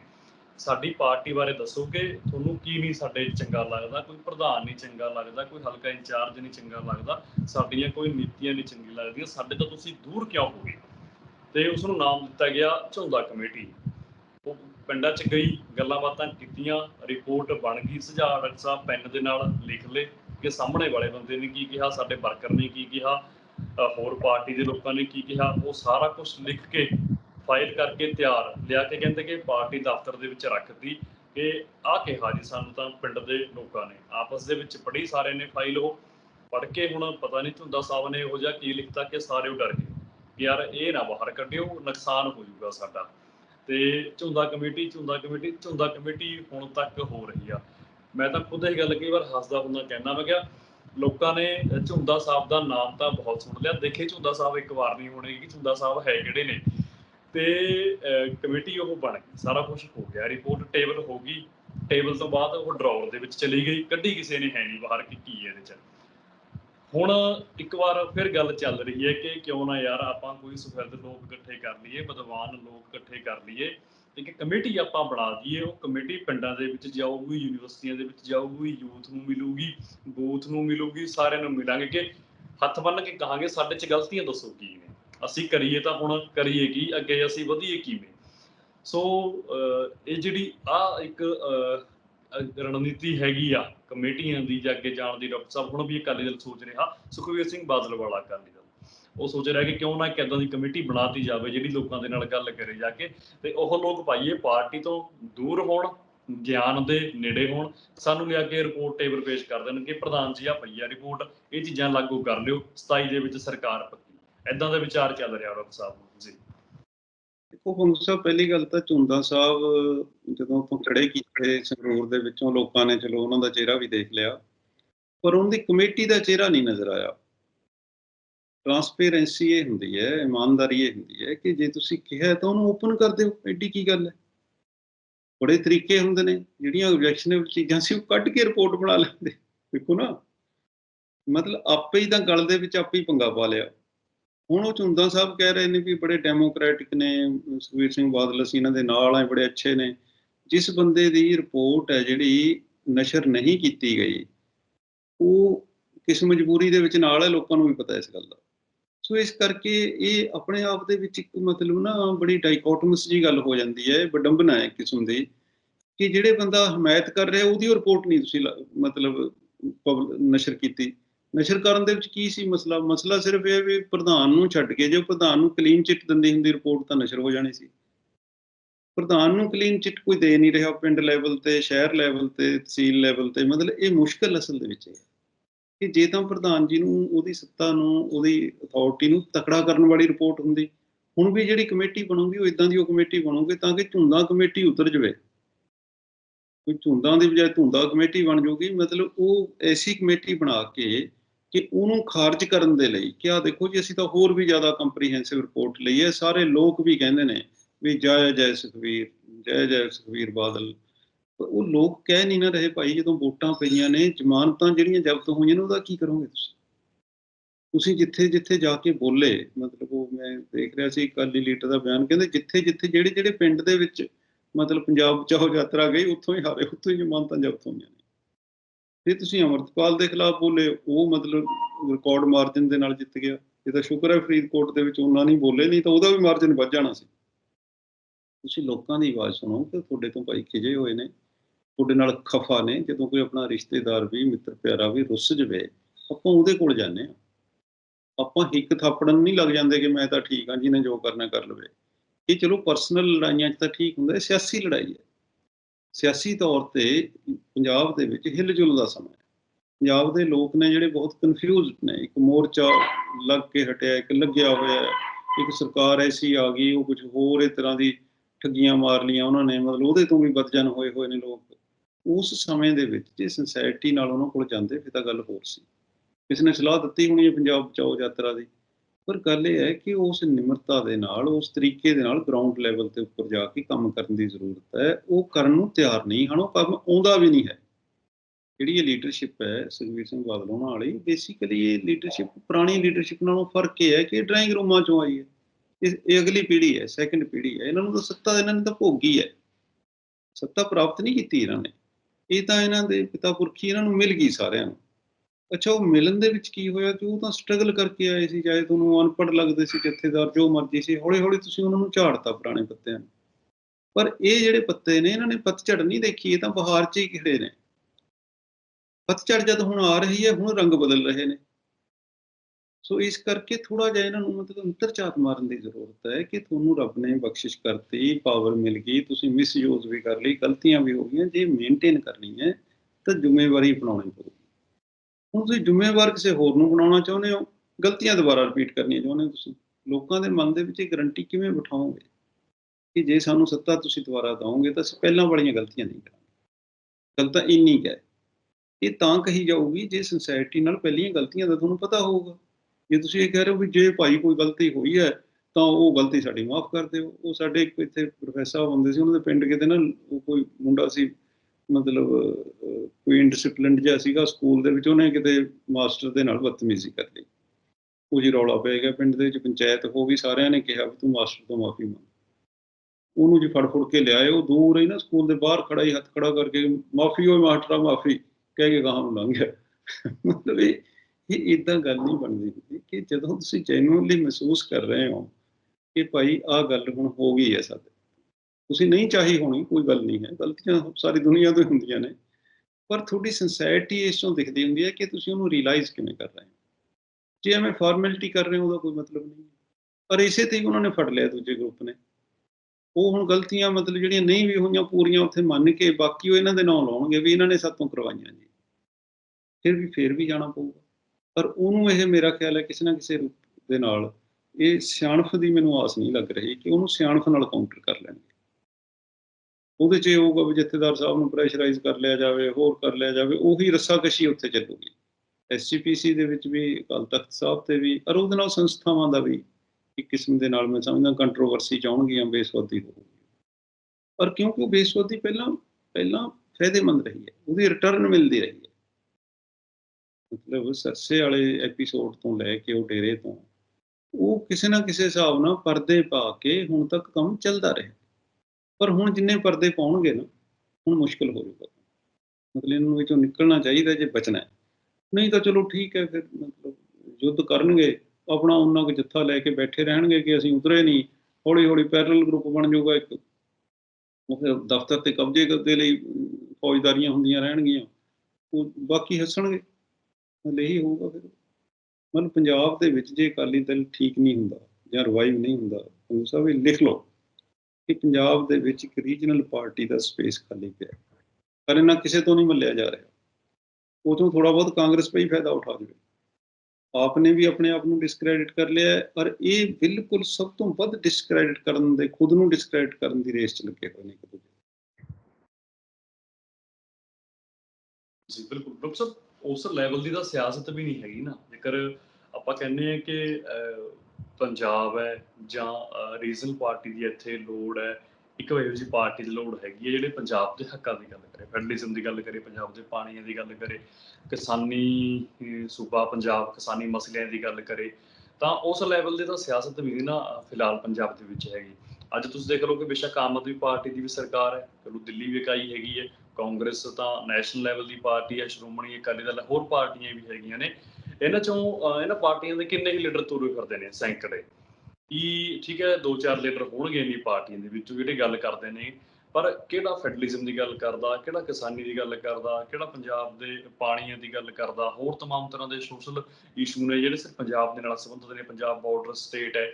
ਸਾਡੀ ਪਾਰਟੀ ਬਾਰੇ ਦੱਸੋ ਕਿ ਤੁਹਾਨੂੰ ਕੀ ਨਹੀਂ ਸਾਡੇ ਚੰਗਾ ਲੱਗਦਾ? ਕੋਈ ਪ੍ਰਧਾਨ ਨਹੀਂ ਚੰਗਾ ਲੱਗਦਾ, ਕੋਈ ਹਲਕਾ ਇੰਚਾਰਜ ਨਹੀਂ ਚੰਗਾ ਲੱਗਦਾ, ਸਾਡੀਆਂ ਕੋਈ ਨੀਤੀਆਂ ਨਹੀਂ ਚੰਗੀ ਲੱਗਦੀਆਂ। ਸਾਡੇ ਤੋਂ ਤੁਸੀਂ ਦੂਰ ਕਿਉਂ ਹੋ ਗਏ? ਤੇ ਉਸ ਨੂੰ ਨਾਮ ਦਿੱਤਾ ਗਿਆ ਝੁੰਦਾ ਕਮੇਟੀ। ਉਹ ਪਿੰਡਾਂ 'ਚ ਗਈ, ਗੱਲਾਂ ਬਾਤਾਂ ਕੀਤੀਆਂ, ਰਿਪੋਰਟ ਬਣ ਗਈ, ਸੁਝਾਅ ਡਾਕਟਰ ਸਾਹਿਬ ਪੈਨ ਦੇ ਨਾਲ ਲਿਖ ਲਏ ਕਿ ਸਾਹਮਣੇ ਵਾਲੇ ਬੰਦੇ ਨੇ ਕੀ ਕਿਹਾ, ਸਾਡੇ ਵਰਕਰ ਨੇ ਕੀ ਕਿਹਾ ਹੋਰ ਪਾਰਟੀ ਦੇ ਲੋਕਾਂ ਨੇ ਕੀ ਕਿਹਾ, ਉਹ ਸਾਰਾ ਕੁਝ ਲਿਖ ਕੇ ਫਾਈਲ ਕਰਕੇ ਤਿਆਰ ਲਿਆ ਕੇ ਕਹਿੰਦੇ ਕਿ ਪਾਰਟੀ ਦਫ਼ਤਰ ਦੇ ਵਿੱਚ ਰੱਖਦੀ ਕਿ ਆ ਕਿਹਾ ਜੀ, ਸਾਨੂੰ ਤਾਂ ਪਿੰਡ ਦੇ ਲੋਕਾਂ ਨੇ। ਆਪਸ ਦੇ ਵਿੱਚ ਪੜ੍ਹੀ ਸਾਰੇ ਨੇ ਫਾਈਲ ਉਹ। ਪੜ੍ਹ ਕੇ ਹੁਣ ਪਤਾ ਨਹੀਂ ਝੁੰਦਾ ਸਾਹਿਬ ਨੇ ਇਹੋ ਜਿਹਾ ਕੀ ਲਿਖਤਾ ਕਿ ਸਾਰੇ ਉਹ ਡਰ ਗਏ ਯਾਰ ਇਹ ਨਾ ਬਾਹਰ ਕੱਢਿਓ, ਨੁਕਸਾਨ ਹੋ ਜਾਊਗਾ ਸਾਡਾ। ਤੇ Jhunda committee Jhunda committee Jhunda committee ਹੁਣ ਤੱਕ ਹੋ ਰਹੀ ਆ। ਮੈਂ ਤਾਂ ਖੁਦ ਇਹ ਗੱਲ ਕਈ ਵਾਰ ਹੱਸਦਾ ਹੁੰਦਾ, ਕਹਿਣਾ ਮੈਂ ਕਿਹਾ, ਲੋਕਾਂ ਨੇ ਝੁੰਦਾ ਸਾਹਿਬ ਦਾ ਨਾਮ ਤਾਂ ਬਹੁਤ ਸੁਣ ਲਿਆ। ਦੇਖੇ ਝੁੰਦਾ ਸਾਹਿਬ ਇੱਕ ਵਾਰ ਨਹੀਂ ਹੋਣੇ ਕਿ ਝੁੰਦਾ ਸਾਹਿਬ ਹੈ ਕਿਹੜੇ ਨੇ? ਤੇ ਕਮੇਟੀ ਉਹ ਬਣ ਗਈ, ਸਾਰਾ ਕੁਝ ਹੋ ਗਿਆ ਰਿਪੋਰਟ ਟੇਬਲ ਹੋ ਗਈ ਟੇਬਲ ਤੋਂ ਬਾਅਦ ਉਹ ਡਰਾਅਰ ਦੇ ਵਿੱਚ ਚਲੀ ਗਈ, ਕੱਢੀ ਕਿਸੇ ਨੇ ਹੈ ਨਹੀਂ ਬਾਹਰ ਕਿ ਕੀ ਹੈ ਇਹਦੇ ਚ। ਹੁਣ ਇੱਕ ਵਾਰ ਫਿਰ ਗੱਲ ਚੱਲ ਰਹੀ ਹੈ ਕਿ ਕਿਉਂ ਨਾ ਯਾਰ ਆਪਾਂ ਕੋਈ ਸੁਫੈਦ ਲੋਕ ਇਕੱਠੇ ਕਰ ਲਈਏ, ਵਿਦਵਾਨ ਲੋਕ ਇਕੱਠੇ ਕਰ ਲਈਏ ਇੱਕ ਕਮੇਟੀ ਆਪਾਂ ਬਣਾ ਦਈਏ, ਉਹ ਕਮੇਟੀ ਪਿੰਡਾਂ ਦੇ ਵਿੱਚ ਜਾਊਗੀ, ਯੂਨੀਵਰਸਿਟੀਆਂ ਦੇ ਵਿੱਚ ਜਾਊਗੀ, ਯੂਥ ਨੂੰ ਮਿਲੂਗੀ, ਬੂਥ ਨੂੰ ਮਿਲੂਗੀ, ਸਾਰਿਆਂ ਨੂੰ ਮਿਲਾਂਗੇ ਕਿ ਹੱਥ ਬੰਨ੍ਹ ਕੇ ਕਹਾਂਗੇ ਸਾਡੇ 'ਚ ਗਲਤੀਆਂ ਦੱਸੋ ਕੀ ਨੇ। ਅਸੀਂ ਕਰੀਏ ਤਾਂ ਹੁਣ ਕਰੀਏ ਕੀ, ਅੱਗੇ ਅਸੀਂ ਵਧੀਏ ਕਿਵੇਂ? ਸੋ ਇਹ ਜਿਹੜੀ ਆ ਇੱਕ ਰਣਨੀਤੀ ਹੈਗੀ ਆ ਕਮੇਟੀਆਂ ਦੀ ਜਾਂ ਅੱਗੇ ਜਾਣ ਦੀ, ਡਾਕਟਰ ਸਾਹਿਬ ਹੁਣ ਵੀ ਅਕਾਲੀ ਦਲ ਸੋਚ ਰਿਹਾ, ਸੁਖਵੀਰ ਸਿੰਘ ਬਾਦਲ ਵਾਲਾ ਅਕਾਲੀ ਦਲ। ਉਹ ਸੋਚ ਰਿਹਾ ਕਿ ਕਿਉਂ ਨਾ ਇੱਕ ਏਦਾਂ ਦੀ ਕਮੇਟੀ ਬਣਾਤੀ ਜਾਵੇ, ਜਿਹੜੀ ਲੋਕਾਂ ਦੇ ਨਾਲ ਗੱਲ ਕਰੇ ਜਾ ਕੇ, ਤੇ ਉਹ ਲੋਕ ਪਾਈਏ ਪਾਰਟੀ ਤੋਂ ਦੂਰ ਹੋਣ, ਗਿਆਨ ਦੇ ਨੇੜੇ ਹੋਣ। ਸਾਨੂੰ ਲਿਆ ਕੇ ਰਿਪੋਰਟ ਟੇਬਲ ਪੇਸ਼ ਕਰ ਦੇਣ ਕਿ ਪ੍ਰਧਾਨ ਜੀ ਆ ਪਈ ਆ ਰਿਪੋਰਟ ਇਹ ਚੀਜ਼ਾਂ ਲਾਗੂ ਕਰ ਲਿਓ। 27 ਦੇ ਵਿੱਚ ਸਰਕਾਰ ਐਦਾਂ ਦਾ ਵਿਚਾਰ ਚੱਲ ਰਿਹਾ ਡਾਕਟਰ ਸਾਹਿਬ ਜੀ। ਦੇਖੋ ਬੰਦੂ ਸਾਹਿਬ ਪਹਿਲੀ ਗੱਲ ਤਾਂ ਝੁੰਦਾ ਸਾਹਿਬ, ਜਦੋਂ ਤੋਂ ਖੜੇ ਕੀਤੇ ਸੰਗਰੂਰ ਦੇ ਵਿੱਚੋਂ, ਲੋਕਾਂ ਨੇ ਚਲੋ ਉਹਨਾਂ ਦਾ ਚਿਹਰਾ ਵੀ ਦੇਖ ਲਿਆ, ਪਰ ਉਹਨਾਂ ਦੀ ਕਮੇਟੀ ਦਾ ਚਿਹਰਾ ਨਹੀਂ ਨਜ਼ਰ ਆਇਆ। ਟਰਾਂਸਪੇਰੈਂਸੀ ਇਹ ਹੁੰਦੀ ਹੈ, ਇਮਾਨਦਾਰੀ ਇਹ ਹੁੰਦੀ ਹੈ ਕਿ ਜੇ ਤੁਸੀਂ ਕਿਹਾ ਤਾਂ ਉਹਨੂੰ ਓਪਨ ਕਰ ਦਿਓ, ਐਡੀ ਕੀ ਗੱਲ ਹੈ? ਬੜੇ ਤਰੀਕੇ ਹੁੰਦੇ ਨੇ, ਜਿਹੜੀਆਂ ਆਬਜੈਕਸ਼ਨੇਬਲ ਚੀਜ਼ਾਂ ਸੀ ਉਹ ਕੱਢ ਕੇ ਰਿਪੋਰਟ ਬਣਾ ਲੈਂਦੇ। ਦੇਖੋ ਨਾ, ਮਤਲਬ ਆਪੇ ਹੀ ਤਾਂ ਗੱਲ ਦੇ ਵਿੱਚ ਆਪੇ ਹੀ ਪੰਗਾ ਪਾ ਲਿਆ। ਹੁਣ ਉਹ ਝੁੰਦਾ ਸਾਹਿਬ ਕਹਿ ਰਹੇ ਨੇ ਵੀ ਬੜੇ ਡੈਮੋਕ੍ਰੈਟਿਕ ਨੇ, ਸੁਖਬੀਰ ਸਿੰਘ ਬਾਦਲ, ਅਸੀਂ ਇਹਨਾਂ ਦੇ ਨਾਲ ਆ ਬੜੇ ਅੱਛੇ ਨੇ। ਜਿਸ ਬੰਦੇ ਦੀ ਰਿਪੋਰਟ ਹੈ ਜਿਹੜੀ ਨਸ਼ਰ ਨਹੀਂ ਕੀਤੀ ਗਈ, ਉਹ ਕਿਸ ਮਜਬੂਰੀ ਦੇ ਵਿੱਚ ਨਾਲ ਹੈ ਲੋਕਾਂ ਨੂੰ ਵੀ ਪਤਾ ਇਸ ਗੱਲ ਦਾ। ਸੋ ਇਸ ਕਰਕੇ ਇਹ ਆਪਣੇ ਆਪ ਦੇ ਵਿੱਚ ਇੱਕ ਮਤਲਬ ਨਾ ਬੜੀ ਡਾਈਕੋਟਮਸ ਜੀ ਗੱਲ ਹੋ ਜਾਂਦੀ ਹੈ ਵਿਡੰਬਨਾ ਹੈ ਕਿਸਮ ਦੀ, ਕਿ ਜਿਹੜੇ ਬੰਦਾ ਹਮਾਇਤ ਕਰ ਰਿਹਾ, ਉਹਦੀ ਰਿਪੋਰਟ ਨਹੀਂ ਤੁਸੀਂ ਲਾ- ਮਤਲਬ ਨਸ਼ਰ ਕੀਤੀ। ਨਸ਼ਰ ਕਰਨ ਦੇ ਵਿੱਚ ਕੀ ਸੀ ਮਸਲਾ? ਮਸਲਾ ਸਿਰਫ ਇਹ ਵੀ ਪ੍ਰਧਾਨ ਨੂੰ ਛੱਡ ਕੇ, ਜੇ ਪ੍ਰਧਾਨ ਨੂੰ ਕਲੀਨ ਚਿੱਟ ਦਿੰਦੀ ਹੁੰਦੀ ਰਿਪੋਰਟ ਤਾਂ ਨਸ਼ਰ ਹੋ ਜਾਣੀ ਸੀ। ਪ੍ਰਧਾਨ ਨੂੰ ਕਲੀਨ ਚਿੱਟ ਕੋਈ ਦੇ ਨਹੀਂ ਰਿਹਾ ਪਿੰਡ ਲੈਵਲ ਤੇ, ਸ਼ਹਿਰ ਲੈਵਲ ਤੇ, ਤਹਿਸੀਲ ਲੈਵਲ ਤੇ, ਮਤਲਬ ਇਹ ਮੁਸ਼ਕਲ ਅਸਲ ਦੇ ਵਿੱਚ ਹੈ ਕਿ ਜੇ ਤਾਂ ਪ੍ਰਧਾਨ ਜੀ ਨੂੰ ਉਹਦੀ ਸੱਤਾ ਨੂੰ, ਉਹਦੀ ਅਥਾਰਟੀ ਨੂੰ ਤਕੜਾ ਕਰਨ ਵਾਲੀ ਰਿਪੋਰਟ ਹੁੰਦੀ, ਹੁਣ ਵੀ ਜਿਹੜੀ ਕਮੇਟੀ ਬਣੂਗੀ, ਉਹ ਇਦਾਂ ਦੀ ਉਹ ਕਮੇਟੀ ਬਣੂਗੀ ਤਾਂ ਕਿ ਝੁੰਦਾ ਕਮੇਟੀ ਉਤਰ ਜਾਵੇ। ਕੋਈ ਝੁੰਦਾਂ ਦੀ ਬਜਾਏ ਧੁੰਦਾ ਕਮੇਟੀ ਬਣ ਜਾਊਗੀ ਮਤਲਬ ਉਹ ਐਸੀ ਕਮੇਟੀ ਬਣਾ ਕੇ ਕਿ ਉਹਨੂੰ ਖਾਰਜ ਕਰਨ ਦੇ ਲਈ ਕਿ ਆ ਦੇਖੋ ਜੀ, ਅਸੀਂ ਤਾਂ ਹੋਰ ਵੀ ਜ਼ਿਆਦਾ ਕੰਪਰੀਹੈਂਸਿਵ ਰਿਪੋਰਟ ਲਈ ਹੈ। ਸਾਰੇ ਲੋਕ ਵੀ ਕਹਿੰਦੇ ਨੇ ਵੀ ਜੈ ਜੈ ਸੁਖਵੀਰ ਜੈ ਜੈ ਸੁਖਵੀਰ ਬਾਦਲ। ਉਹ ਲੋਕ ਕਹਿ ਨਹੀਂ ਨਾ ਰਹੇ ਭਾਈ, ਜਦੋਂ ਵੋਟਾਂ ਪਈਆਂ ਨੇ, ਜ਼ਮਾਨਤਾਂ ਜਿਹੜੀਆਂ ਜ਼ਬਤ ਹੋਈਆਂ ਨੇ, ਉਹਦਾ ਕੀ ਕਰੋਗੇ ਤੁਸੀਂ? ਤੁਸੀਂ ਜਿੱਥੇ ਜਿੱਥੇ ਜਾ ਕੇ ਬੋਲੇ, ਮਤਲਬ ਉਹ ਮੈਂ ਦੇਖ ਰਿਹਾ ਸੀ ਅਕਾਲੀ ਲੀਡਰ ਦਾ ਬਿਆਨ ਕਹਿੰਦੇ, ਜਿੱਥੇ ਜਿੱਥੇ ਜਿਹੜੇ ਜਿਹੜੇ ਪਿੰਡ ਦੇ ਵਿੱਚ ਮਤਲਬ ਪੰਜਾਬ ਬਚਾਓ ਯਾਤਰਾ ਗਈ, ਉੱਥੋਂ ਹੀ ਹਾਰੇ, ਉੱਥੋਂ ਹੀ ਜ਼ਮਾਨਤਾਂ ਜ਼ਬਤ ਹੋਈਆਂ ਨੇ। ਫਿਰ ਤੁਸੀਂ ਅਮਰਤਪਾਲ ਦੇ ਖਿਲਾਫ ਬੋਲੇ, ਉਹ ਮਤਲਬ ਰਿਕਾਰਡ ਮਾਰਜਨ ਦੇ ਨਾਲ ਜਿੱਤ ਗਿਆ। ਇਹ ਤਾਂ ਸ਼ੁਕਰ ਹੈ ਫਰੀਦਕੋਟ ਦੇ ਵਿੱਚ ਉਹਨਾਂ ਨਹੀਂ ਬੋਲੇ, ਨਹੀਂ ਤਾਂ ਉਹਦਾ ਵੀ ਮਾਰਜਨ ਵੱਧ ਜਾਣਾ ਸੀ। ਤੁਸੀਂ ਲੋਕਾਂ ਦੀ ਆਵਾਜ਼ ਸੁਣੋ ਕਿ ਤੁਹਾਡੇ ਤੋਂ ਭਾਈ ਖਿਜੇ ਹੋਏ ਨੇ, ਤੁਹਾਡੇ ਨਾਲ ਖਫਾ ਨੇ, ਜਦੋਂ ਕੋਈ ਆਪਣਾ ਰਿਸ਼ਤੇਦਾਰ ਵੀ, ਮਿੱਤਰ ਪਿਆਰਾ ਵੀ ਰੁੱਸ ਜਵੇ, ਆਪਾਂ ਉਹਦੇ ਕੋਲ ਜਾਂਦੇ ਆ ਆਪਾਂ ਇੱਕ ਥਾਪੜਨ ਨਹੀਂ ਲੱਗ ਜਾਂਦੇ ਕਿ ਮੈਂ ਤਾਂ ਠੀਕ ਹਾਂ, ਜਿਹਨੇ ਜੋ ਕਰਨਾ ਕਰ ਲਵੇ। ਇਹ ਚਲੋ ਪਰਸਨਲ ਲੜਾਈਆਂ 'ਚ ਤਾਂ ਠੀਕ ਹੁੰਦਾ ਸਿਆਸੀ ਲੜਾਈ ਹੈ। ਸਿਆਸੀ ਤੌਰ ਤੇ ਪੰਜਾਬ ਦੇ ਵਿੱਚ ਹਿਲਜੁਲ ਦਾ ਸਮਾਂ ਹੈ। ਪੰਜਾਬ ਦੇ ਲੋਕ ਨੇ ਜਿਹੜੇ ਬਹੁਤ ਕਨਫਿਊਜ਼ਡ ਨੇ। ਇੱਕ ਮੋਰਚਾ ਲੱਗ ਕੇ ਹਟਿਆ, ਇੱਕ ਲੱਗਿਆ ਹੋਇਆ ਇੱਕ ਸਰਕਾਰ ਐਸੀ ਆ ਗਈ, ਉਹ ਕੁਝ ਹੋਰ ਇਸ ਤਰ੍ਹਾਂ ਦੀ ਠੱਗੀਆਂ ਮਾਰ ਲੀਆਂ ਉਹਨਾਂ ਨੇ। ਮਤਲਬ ਉਹਦੇ ਤੋਂ ਵੀ ਬਦਜਨ ਹੋਏ ਹੋਏ ਨੇ ਲੋਕ। ਉਸ ਸਮੇਂ ਦੇ ਵਿੱਚ ਜੇ ਸਿੰਸੈਰਿਟੀ ਨਾਲ ਉਹਨਾਂ ਕੋਲ ਜਾਂਦੇ, ਫਿਰ ਤਾਂ ਗੱਲ ਹੋਰ ਸੀ। ਕਿਸੇ ਨੇ ਸਲਾਹ ਦਿੱਤੀ ਹੋਣੀ ਹੈ ਪੰਜਾਬ ਬਚਾਓ ਯਾਤਰਾ ਦੀ। ਪਰ ਗੱਲ ਇਹ ਹੈ ਕਿ ਉਸ ਨਿਮਰਤਾ ਦੇ ਨਾਲ, ਉਸ ਤਰੀਕੇ ਦੇ ਨਾਲ ਗਰਾਊਂਡ ਲੈਵਲ ਤੇ ਉੱਪਰ ਜਾ ਕੇ ਕੰਮ ਕਰਨ ਦੀ ਜ਼ਰੂਰਤ ਹੈ। ਉਹ ਕਰਨ ਨੂੰ ਤਿਆਰ ਨਹੀਂ ਹਨ, ਉਹ ਕੰਮ ਆਉਂਦਾ ਵੀ ਨਹੀਂ ਹੈ। ਜਿਹੜੀ ਇਹ ਲੀਡਰਸ਼ਿਪ ਹੈ ਸੁਖਬੀਰ ਸਿੰਘ ਬਾਦਲ ਉਹਨਾਂ ਵਾਲੀ ਬੇਸਿਕਲੀ ਇਹ ਲੀਡਰਸ਼ਿਪ ਪੁਰਾਣੀ ਲੀਡਰਸ਼ਿਪ ਨਾਲੋਂ ਫ਼ਰਕ ਇਹ ਹੈ ਕਿ ਡਰਾਇੰਗ ਰੂਮਾਂ ਚੋਂ ਆਈ ਹੈ। ਇਹ ਇਹ ਅਗਲੀ ਪੀੜ੍ਹੀ ਹੈ ਸੈਕੰਡ ਪੀੜ੍ਹੀ ਹੈ। ਇਹਨਾਂ ਨੂੰ ਤਾਂ ਸੱਤਾ, ਇਹਨਾਂ ਨੇ ਤਾਂ ਭੋਗੀ ਹੈ। ਸੱਤਾ ਪ੍ਰਾਪਤ ਨਹੀਂ ਕੀਤੀ ਇਹਨਾਂ ਨੇ। ਇਹ ਤਾਂ ਇਹਨਾਂ ਦੇ ਪਿਤਾ ਪੁਰਖੀ ਇਹਨਾਂ ਨੂੰ ਮਿਲ ਗਈ ਸਾਰਿਆਂ ਨੂੰ। ਅੱਛਾ, ਉਹ ਮਿਲਣ ਦੇ ਵਿੱਚ ਕੀ ਹੋਇਆ ਕਿ ਉਹ ਤਾਂ ਸਟਰਗਲ ਕਰਕੇ ਆਏ ਸੀ, ਚਾਹੇ ਤੁਹਾਨੂੰ ਅਨਪੜ੍ਹ ਲੱਗਦੇ ਸੀ, ਜਥੇਦਾਰ ਜੋ ਮਰਜ਼ੀ ਸੀ ਹੌਲੀ ਹੌਲੀ ਤੁਸੀਂ ਉਹਨਾਂ ਨੂੰ ਝਾੜਤਾ ਪੁਰਾਣੇ ਪੱਤਿਆਂ ਨੂੰ। ਪਰ ਇਹ ਜਿਹੜੇ ਪੱਤੇ ਨੇ, ਇਹਨਾਂ ਨੇ ਪਤਝੜ ਨਹੀਂ ਦੇਖੀ, ਇਹ ਤਾਂ ਬਹਾਰ 'ਚ ਹੀ ਖਿੜੇ ਨੇ। ਪਤਝੜ ਜਦ ਹੁਣ ਆ ਰਹੀ ਹੈ, ਹੁਣ ਰੰਗ ਬਦਲ ਰਹੇ ਨੇ। ਸੋ ਇਸ ਕਰਕੇ ਥੋੜਾ ਜਿਹਾ ਇਹਨਾਂ ਨੂੰ ਮਤਲਬ ਅੰਤਰਚਾਤ ਮਾਰਨ ਦੀ ਜ਼ਰੂਰਤ ਹੈ ਕਿ ਤੁਹਾਨੂੰ ਰੱਬ ਨੇ ਬਖਸ਼ਿਸ਼ ਕਰਤੀ ਪਾਵਰ ਮਿਲ ਗਈ, ਤੁਸੀਂ ਮਿਸਯੂਜ਼ ਵੀ ਕਰ ਲਈ, ਗਲਤੀਆਂ ਵੀ ਹੋ ਗਈਆਂ, ਜੇ ਮੇਨਟੇਨ ਕਰਨੀ ਹੈ, ਤਾਂ ਜ਼ਿੰਮੇਵਾਰੀ ਅਪਣਾਉਣੀ ਪਊਗੀ ਹੁਣ ਤੁਸੀਂ ਜ਼ਿੰਮੇਵਾਰ ਕਿਸੇ ਹੋਰ ਨੂੰ ਬਣਾਉਣਾ ਚਾਹੁੰਦੇ ਹੋ, ਗਲਤੀਆਂ ਦੁਬਾਰਾ ਰਿਪੀਟ ਕਰਨੀਆਂ ਚਾਹੁੰਦੇ ਹੋ ਤੁਸੀਂ? ਲੋਕਾਂ ਦੇ ਮਨ ਦੇ ਵਿੱਚ ਇਹ ਗਰੰਟੀ ਕਿਵੇਂ ਬਿਠਾਓਗੇ? ਕਿ ਜੇ ਸਾਨੂੰ ਸੱਤਾ ਤੁਸੀਂ ਦੁਬਾਰਾ ਦਿਓਗੇ, ਤਾਂ ਅਸੀਂ ਪਹਿਲਾਂ ਵਾਲੀਆਂ ਗਲਤੀਆਂ ਨਹੀਂ ਕਰਾਂਗੇ। ਗੱਲ ਇੰਨੀ ਕੁ ਹੈ। ਇਹ ਤਾਂ ਕਹੀ ਜਾਊਗੀ, ਜੇ ਸਿੰਸੈਰਿਟੀ ਨਾਲ ਪਹਿਲੀਆਂ ਗਲਤੀਆਂ ਦਾ ਤੁਹਾਨੂੰ ਪਤਾ ਹੋਊਗਾ। ਜੇ ਤੁਸੀਂ ਇਹ ਕਹਿ ਰਹੇ ਹੋ ਵੀ ਜੇ ਭਾਈ ਕੋਈ ਗਲਤੀ ਹੋਈ ਹੈ, ਤਾਂ ਉਹ ਗਲਤੀ ਸਾਡੀ ਮਾਫ ਕਰ ਦਿਓ। ਉਹ ਸਾਡੇ ਇੱਥੇ ਪ੍ਰੋਫੈਸਰ ਹੁੰਦੇ ਸੀ, ਉਹਨਾਂ ਦੇ ਪਿੰਡ ਕਿਤੇ ਨਾ, ਉਹ ਕੋਈ ਮੁੰਡਾ ਸੀ ਮਤਲਬ ਕੋਈ ਇਨਡਿਸਪਲਿਨਡ ਜਿਹਾ ਸੀਗਾ ਸਕੂਲ ਦੇ ਵਿੱਚ, ਉਹਨੇ ਕਿਤੇ ਮਾਸਟਰ ਦੇ ਨਾਲ ਬਦਤਮੀਜ਼ੀ ਕਰ ਲਈ। ਉਹ ਜੀ ਰੌਲਾ ਪੈ ਗਿਆ ਪਿੰਡ ਦੇ ਵਿੱਚ, ਪੰਚਾਇਤ ਹੋ ਗਈ, ਸਾਰਿਆਂ ਨੇ ਕਿਹਾ ਵੀ ਤੂੰ ਮਾਸਟਰ ਤੋਂ ਮਾਫੀ ਮੰਗ। ਉਹਨੂੰ ਜੀ ਫੜ ਫੜ ਕੇ ਲਿਆਏ, ਉਹ ਦੂਰ ਹੀ ਨਾ ਸਕੂਲ ਦੇ ਬਾਹਰ ਖੜਾ ਹੀ ਹੱਥ ਖੜਾ ਕਰਕੇ, ਮਾਫੀ ਹੋਏ ਮਾਸਟਰਾ, ਮਾਫੀ। ਕਹਿ ਕੇ ਗਾਹਾਂ ਨੂੰ ਲੰਘ ਗਿਆ। ਮਤਲਬ ਇਹ ਇਹ ਇਦਾਂ ਗੱਲ ਨਹੀਂ ਬਣਦੀ ਕਿ ਜਦੋਂ ਤੁਸੀਂ ਜੈਨੂਇਨਲੀ ਮਹਿਸੂਸ ਕਰ ਰਹੇ ਹੋ ਕਿ ਭਾਈ ਆਹ ਗੱਲ ਹੁਣ ਹੋ ਗਈ ਹੈ ਸਾਡੇ ਤੁਸੀਂ ਨਹੀਂ ਚਾਹੀ ਹੋਣੀ, ਕੋਈ ਗੱਲ ਨਹੀਂ ਹੈ। ਗਲਤੀਆਂ ਸਾਰੀ ਦੁਨੀਆ ਤੋਂ ਹੀ ਹੁੰਦੀਆਂ ਨੇ। ਪਰ ਤੁਹਾਡੀ ਸਿੰਸੈਰਿਟੀ ਇਸ ਤੋਂ ਦਿਖਦੀ ਹੁੰਦੀ ਹੈ ਕਿ ਤੁਸੀਂ ਉਹਨੂੰ ਰਿਅਲਾਈਜ਼ ਕਿਵੇਂ ਕਰ ਰਹੇ ਹੋ। ਜੇ ਐਵੇਂ ਫਾਰਮੈਲਿਟੀ ਕਰ ਰਹੇ ਹੋ, ਉਹਦਾ ਕੋਈ ਮਤਲਬ ਨਹੀਂ ਪਰ ਇਸੇ ਤੇ ਹੀ ਉਹਨਾਂ ਨੇ ਫੜ ਲਿਆ ਦੂਜੇ ਗਰੁੱਪ ਨੇ। ਉਹ ਹੁਣ ਗਲਤੀਆਂ ਮਤਲਬ ਜਿਹੜੀਆਂ ਨਹੀਂ ਵੀ ਹੋਈਆਂ, ਪੂਰੀਆਂ ਉੱਥੇ ਮੰਨ ਕੇ ਬਾਕੀ ਉਹ ਇਹਨਾਂ ਦੇ ਨਾਂ ਲਾਉਣਗੇ ਵੀ ਇਹਨਾਂ ਨੇ ਸਾਤੋਂ ਕਰਵਾਈਆਂ ਜੀ। ਫਿਰ ਵੀ ਫਿਰ ਵੀ ਜਾਣਾ ਪਊਗਾ। ਪਰ ਉਹਨੂੰ ਇਹ ਮੇਰਾ ਖਿਆਲ ਹੈ ਕਿਸੇ ਨਾ ਕਿਸੇ ਰੂਪ ਦੇ ਨਾਲ ਇਹ ਸਿਆਣਫ ਦੀ ਮੈਨੂੰ ਆਸ ਨਹੀਂ ਲੱਗ ਰਹੀ ਕਿ ਉਹਨੂੰ ਸਿਆਣਫ ਨਾਲ ਕਾਊਂਟਰ ਕਰ ਲੈਣਗੇ। ਉਹਦੇ 'ਚ ਇਹ ਹੋਊਗਾ ਵੀ ਜਥੇਦਾਰ ਸਾਹਿਬ ਨੂੰ ਪ੍ਰੈਸ਼ਰਾਈਜ਼ ਕਰ ਲਿਆ ਜਾਵੇ, ਹੋਰ ਕਰ ਲਿਆ ਜਾਵੇ, ਉਹੀ ਰੱਸਾਕਸ਼ੀ ਉੱਥੇ ਚੱਲੂਗੀ। ਐਸਜੀਪੀਸੀ ਦੇ ਵਿੱਚ ਵੀ, ਅਕਾਲ ਤਖਤ ਸਾਹਿਬ ਤੇ ਵੀ ਔਰ ਉਹਦੇ ਨਾਲ ਸੰਸਥਾਵਾਂ ਦਾ ਵੀ ਇੱਕ ਕਿਸਮ ਦੇ ਨਾਲ ਮੈਂ ਸਮਝਦਾ ਕੰਟਰੋਵਰਸੀ ਚਾਹਣਗੀਆਂ ਬੇਸਵਾਦੀ ਹੋਊਗੀ। ਪਰ ਕਿਉਂਕਿ ਉਹ ਬੇਸਵਾਦੀ ਪਹਿਲਾਂ ਪਹਿਲਾਂ ਫਾਇਦੇਮੰਦ ਰਹੀ ਹੈ, ਉਹਦੀ ਰਿਟਰਨ ਮਿਲਦੀ ਰਹੀ ਹੈ। ਮਤਲਬ ਸਰਸੇ ਵਾਲੇ ਐਪੀਸੋਡ ਤੋਂ ਲੈ ਕੇ, ਉਹ ਡੇਰੇ ਤੋਂ, ਉਹ ਕਿਸੇ ਨਾ ਕਿਸੇ ਹਿਸਾਬ ਨਾਲ ਪਰਦੇ ਪਾ ਕੇ ਹੁਣ ਤੱਕ ਕੰਮ ਚੱਲਦਾ ਰਿਹਾ। ਪਰ ਹੁਣ ਜਿੰਨੇ ਪਰਦੇ ਪਾਉਣਗੇ ਨਾ, ਹੁਣ ਮੁਸ਼ਕਲ ਹੋ ਜਾਊਗਾ। ਮਤਲਬ ਇਹਨਾਂ ਵਿੱਚੋਂ ਨਿਕਲਣਾ ਚਾਹੀਦਾ ਜੇ ਬਚਣਾ ਹੈ। ਨਹੀਂ ਤਾਂ ਚਲੋ ਠੀਕ ਹੈ ਫਿਰ, ਮਤਲਬ ਯੁੱਧ ਕਰਨਗੇ, ਆਪਣਾ ਉਹਨਾਂ ਕੁ ਜੱਥਾ ਲੈ ਕੇ ਬੈਠੇ ਰਹਿਣਗੇ ਕਿ ਅਸੀਂ ਉਤਰੇ ਨਹੀਂ ਹੌਲੀ ਹੌਲੀ ਪੈਰਲਲ ਗਰੁੱਪ ਬਣ ਜਾਊਗਾ ਇੱਕ। ਉਹ ਦਫ਼ਤਰ ਤੇ ਕਬਜ਼ੇ ਦੇ ਲਈ ਫੌਜਦਾਰੀਆਂ ਹੁੰਦੀਆਂ ਰਹਿਣਗੀਆਂ, ਉਹ ਬਾਕੀ ਹੱਸਣਗੇ। ਮਤਲਬ ਇਹੀ ਹੋਊਗਾ ਫਿਰ। ਮਤਲਬ ਪੰਜਾਬ ਦੇ ਵਿੱਚ ਜੇ ਅਕਾਲੀ ਦਲ ਠੀਕ ਨਹੀਂ ਹੁੰਦਾ ਜਾਂ ਰਿਵਾਈਵ ਨਹੀਂ ਹੁੰਦਾ ਉਹ ਸਭ ਇਹ ਲਿਖ ਲਓ। ਕਿ ਪੰਜਾਬ ਦੇ ਵਿੱਚ ਇੱਕ ਰੀਜਨਲ ਪਾਰਟੀ ਦਾ ਸਪੇਸ ਖਾਲੀ ਪਿਆ ਪਰ ਇਹਨਾਂ ਕਿਸੇ ਤੋਂ ਨਹੀਂ ਮੱਲਿਆ ਜਾ ਰਿਹਾ। ਉਹ ਤੋਂ ਥੋੜਾ ਬਹੁਤ ਕਾਂਗਰਸ ਪਈ ਫਾਇਦਾ ਉਠਾ ਦੇਵੇ। ਆਪ ਵੀ ਆਪਣੇ ਆਪ ਨੂੰ ਡਿਸਕ੍ਰੈਡਿਟ ਕਰ ਲਿਆ ਔਰ ਇਹ ਬਿਲਕੁਲ ਸਭ ਤੋਂ ਵੱਧ ਡਿਸਕ੍ਰੈਡਿਟ ਕਰਨ ਦੇ, ਖੁਦ ਨੂੰ ਡਿਸਕ੍ਰੈਡਿਟ ਕਰਨ ਦੀ ਰੇਸ 'ਚ ਲੱਗੇ ਹੋਏ ਨੇ ਇੱਕ ਦੂਜੇ ਜੀ, ਬਿਲਕੁਲ। ਡਾਕਟਰ ਸਾਹਿਬ, ਉਸ ਲੈਵਲ ਦੀ ਤਾਂ ਸਿਆਸਤ ਵੀ ਨਹੀਂ ਹੈਗੀ ਨਾ। ਜੇਕਰ ਆਪਾਂ ਕਹਿੰਦੇ ਆ ਕਿ ਪੰਜਾਬ ਹੈ ਜਾਂ ਰੀਜਨਲ ਪਾਰਟੀ ਦੀ ਇੱਥੇ ਲੋੜ ਹੈ, ਇੱਕ ਇਹੋ ਜਿਹੀ ਪਾਰਟੀ ਦੀ ਲੋੜ ਹੈਗੀ ਹੈ ਜਿਹੜੇ ਪੰਜਾਬ ਦੇ ਹੱਕਾਂ ਦੀ ਗੱਲ ਕਰੇ ਫੈਡਰਲਿਜ਼ਮ ਦੀ ਗੱਲ ਕਰੇ, ਪੰਜਾਬ ਦੇ ਪਾਣੀਆਂ ਦੀ ਗੱਲ ਕਰੇ, ਕਿਸਾਨੀ ਸੂਬਾ, ਪੰਜਾਬ ਕਿਸਾਨੀ ਮਸਲਿਆਂ ਦੀ ਗੱਲ ਕਰੇ, ਤਾਂ ਉਸ ਲੈਵਲ ਦੇ ਤਾਂ ਸਿਆਸਤ ਵੀ ਨਾ ਫਿਲਹਾਲ ਪੰਜਾਬ ਦੇ ਵਿੱਚ ਹੈਗੀ। ਅੱਜ ਤੁਸੀਂ ਦੇਖ ਲਓ ਕਿ ਬੇਸ਼ੱਕ ਆਮ ਆਦਮੀ ਪਾਰਟੀ ਦੀ ਵੀ ਸਰਕਾਰ ਹੈ, ਚਲੋ ਦਿੱਲੀ ਵੀ ਇਕਾਈ ਹੈਗੀ ਹੈ, ਕਾਂਗਰਸ ਤਾਂ ਨੈਸ਼ਨਲ ਲੈਵਲ ਦੀ ਪਾਰਟੀ ਹੈ, ਸ਼੍ਰੋਮਣੀ ਅਕਾਲੀ ਦਲ, ਹੋਰ ਪਾਰਟੀਆਂ ਵੀ ਹੈਗੀਆਂ ਨੇ ਇਹਨਾਂ ਚੋਂ ਅਹ, ਇਹਨਾਂ ਪਾਰਟੀਆਂ ਦੇ ਕਿੰਨੇ ਹੀ ਲੀਡਰ ਤੁਰੇ ਫਿਰਦੇ ਨੇ ਸੈਂਕੜੇ ਕੀ ਠੀਕ ਹੈ ਦੋ ਚਾਰ ਲੀਡਰ ਹੋਣਗੇ ਇੰਨੀ ਪਾਰਟੀਆਂ ਦੇ ਵਿੱਚੋਂ ਜਿਹੜੇ ਗੱਲ ਕਰਦੇ ਨੇ ਪਰ ਕਿਹੜਾ ਫੈਡਰਲਿਜ਼ਮ ਦੀ ਗੱਲ ਕਰਦਾ ਕਿਹੜਾ ਕਿਸਾਨੀ ਦੀ ਗੱਲ ਕਰਦਾ ਕਿਹੜਾ ਪੰਜਾਬ ਦੇ ਪਾਣੀਆਂ ਦੀ ਗੱਲ ਕਰਦਾ ਹੋਰ तमाम ਤਰ੍ਹਾਂ ਦੇ ਸੋਸ਼ਲ ਇਸ਼ੂ ਨੇ ਜਿਹੜੇ ਸਿਰਫ ਪੰਜਾਬ ਦੇ ਨਾਲ ਸੰਬੰਧਿਤ ਨੇ ਪੰਜਾਬ ਬਾਰਡਰ ਸਟੇਟ ਹੈ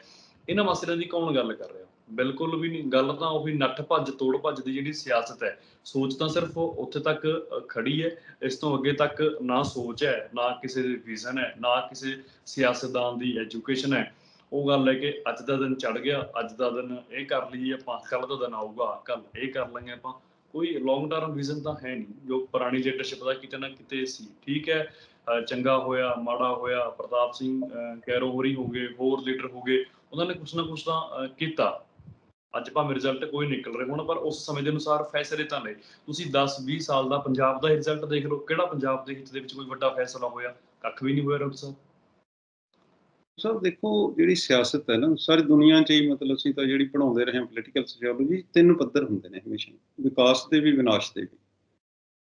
ਇਹਨਾਂ ਮਸਲਿਆਂ ਦੀ ਕੌਣ ਗੱਲ ਕਰ ਰਿਹਾ ਬਿਲਕੁਲ ਵੀ ਨਹੀਂ। ਗੱਲ ਤਾਂ ਉਹੀ ਨੱਠ ਭੱਜ ਤੋੜ ਭੱਜ ਦੀ ਜਿਹੜੀ ਸਿਆਸਤ ਹੈ। ਸੋਚ ਤਾਂ ਸਿਰਫ ਉੱਥੇ ਤੱਕ ਖੜੀ ਹੈ। ਇਸ ਤੋਂ ਅੱਗੇ ਤੱਕ ਨਾ ਸੋਚ ਹੈ ਨਾ ਕਿਸੇ ਦੀ ਵਿਜ਼ਨ ਹੈ ਨਾ ਕਿਸੇ ਸਿਆਸਤਦਾਨ ਦੀ ਐਜੂਕੇਸ਼ਨ ਹੈ। ਉਹ ਗੱਲ ਹੈ ਕਿ ਅੱਜ ਦਾ ਦਿਨ ਚੜ ਗਿਆ ਅੱਜ ਦਾ ਦਿਨ ਇਹ ਕਰ ਲਈਏ ਆਪਾਂ ਕੱਲ ਦਾ ਦਿਨ ਆਊਗਾ ਕੱਲ ਇਹ ਕਰ ਲਾਂਗੇ ਆਪਾਂ। ਕੋਈ ਲੌਂਗ ਟਰਮ ਵਿਜ਼ਨ ਤਾਂ ਹੈ ਨਹੀਂ ਜੋ ਪੁਰਾਣੀ ਲੀਡਰਸ਼ਿਪ ਦਾ ਕਿਤੇ ਨਾ ਕਿਤੇ ਸੀ। ਠੀਕ ਹੈ ਚੰਗਾ ਹੋਇਆ ਮਾੜਾ ਹੋਇਆ ਪ੍ਰਤਾਪ ਸਿੰਘ ਅ, ਹੋ ਗਏ ਹੋਰ ਲੀਡਰ ਹੋ ਗਏ ਉਹਨਾਂ ਨੇ ਕੁਛ ਨਾ ਕੁਛ ਤਾਂ ਕੀਤਾ। ਅੱਜ ਭਾਵੇਂ ਰਿਜ਼ਲਟ ਕੋਈ ਨਿਕਲ ਰਿਹਾ ਹੋਣ, ਪਰ ਉਸ ਸਮੇਂ ਦੇ ਅਨੁਸਾਰ ਫੈਸਲੇ ਤਾਂ ਲਏ। ਤੁਸੀਂ 10 20 ਸਾਲ ਦਾ ਪੰਜਾਬ ਦਾ ਰਿਜ਼ਲਟ ਦੇਖ ਲਓ। ਕਿਹੜਾ ਪੰਜਾਬ ਦੇ ਹਿੱਤ ਦੇ ਵਿੱਚ ਕੋਈ ਵੱਡਾ ਫੈਸਲਾ ਹੋਇਆ? ਕੱਖ ਵੀ ਨਹੀਂ ਹੋਇਆ ਡਾਕਟਰ ਸਾਹਿਬ। ਸਰ, ਦੇਖੋ, ਜਿਹੜੀ ਸਿਆਸਤ ਹੈ ਨਾ, ਸਾਰੀ ਦੁਨੀਆ 'ਚ ਹੀ ਮਤਲਬ ਅਸੀਂ ਤਾਂ ਜਿਹੜੀ ਪੜ੍ਹਾਉਂਦੇ ਰਹੇ ਹਾਂ ਪੋਲੀਟੀਕਲ ਸੋਸ਼ੀਓਲੋਜੀ ਤਿੰਨ ਪੱਧਰ ਹੁੰਦੇ ਨੇ ਹਮੇਸ਼ਾ। ਵਿਕਾਸ ਦੇ ਵੀ, ਵਿਨਾਸ਼ ਦੇ ਵੀ।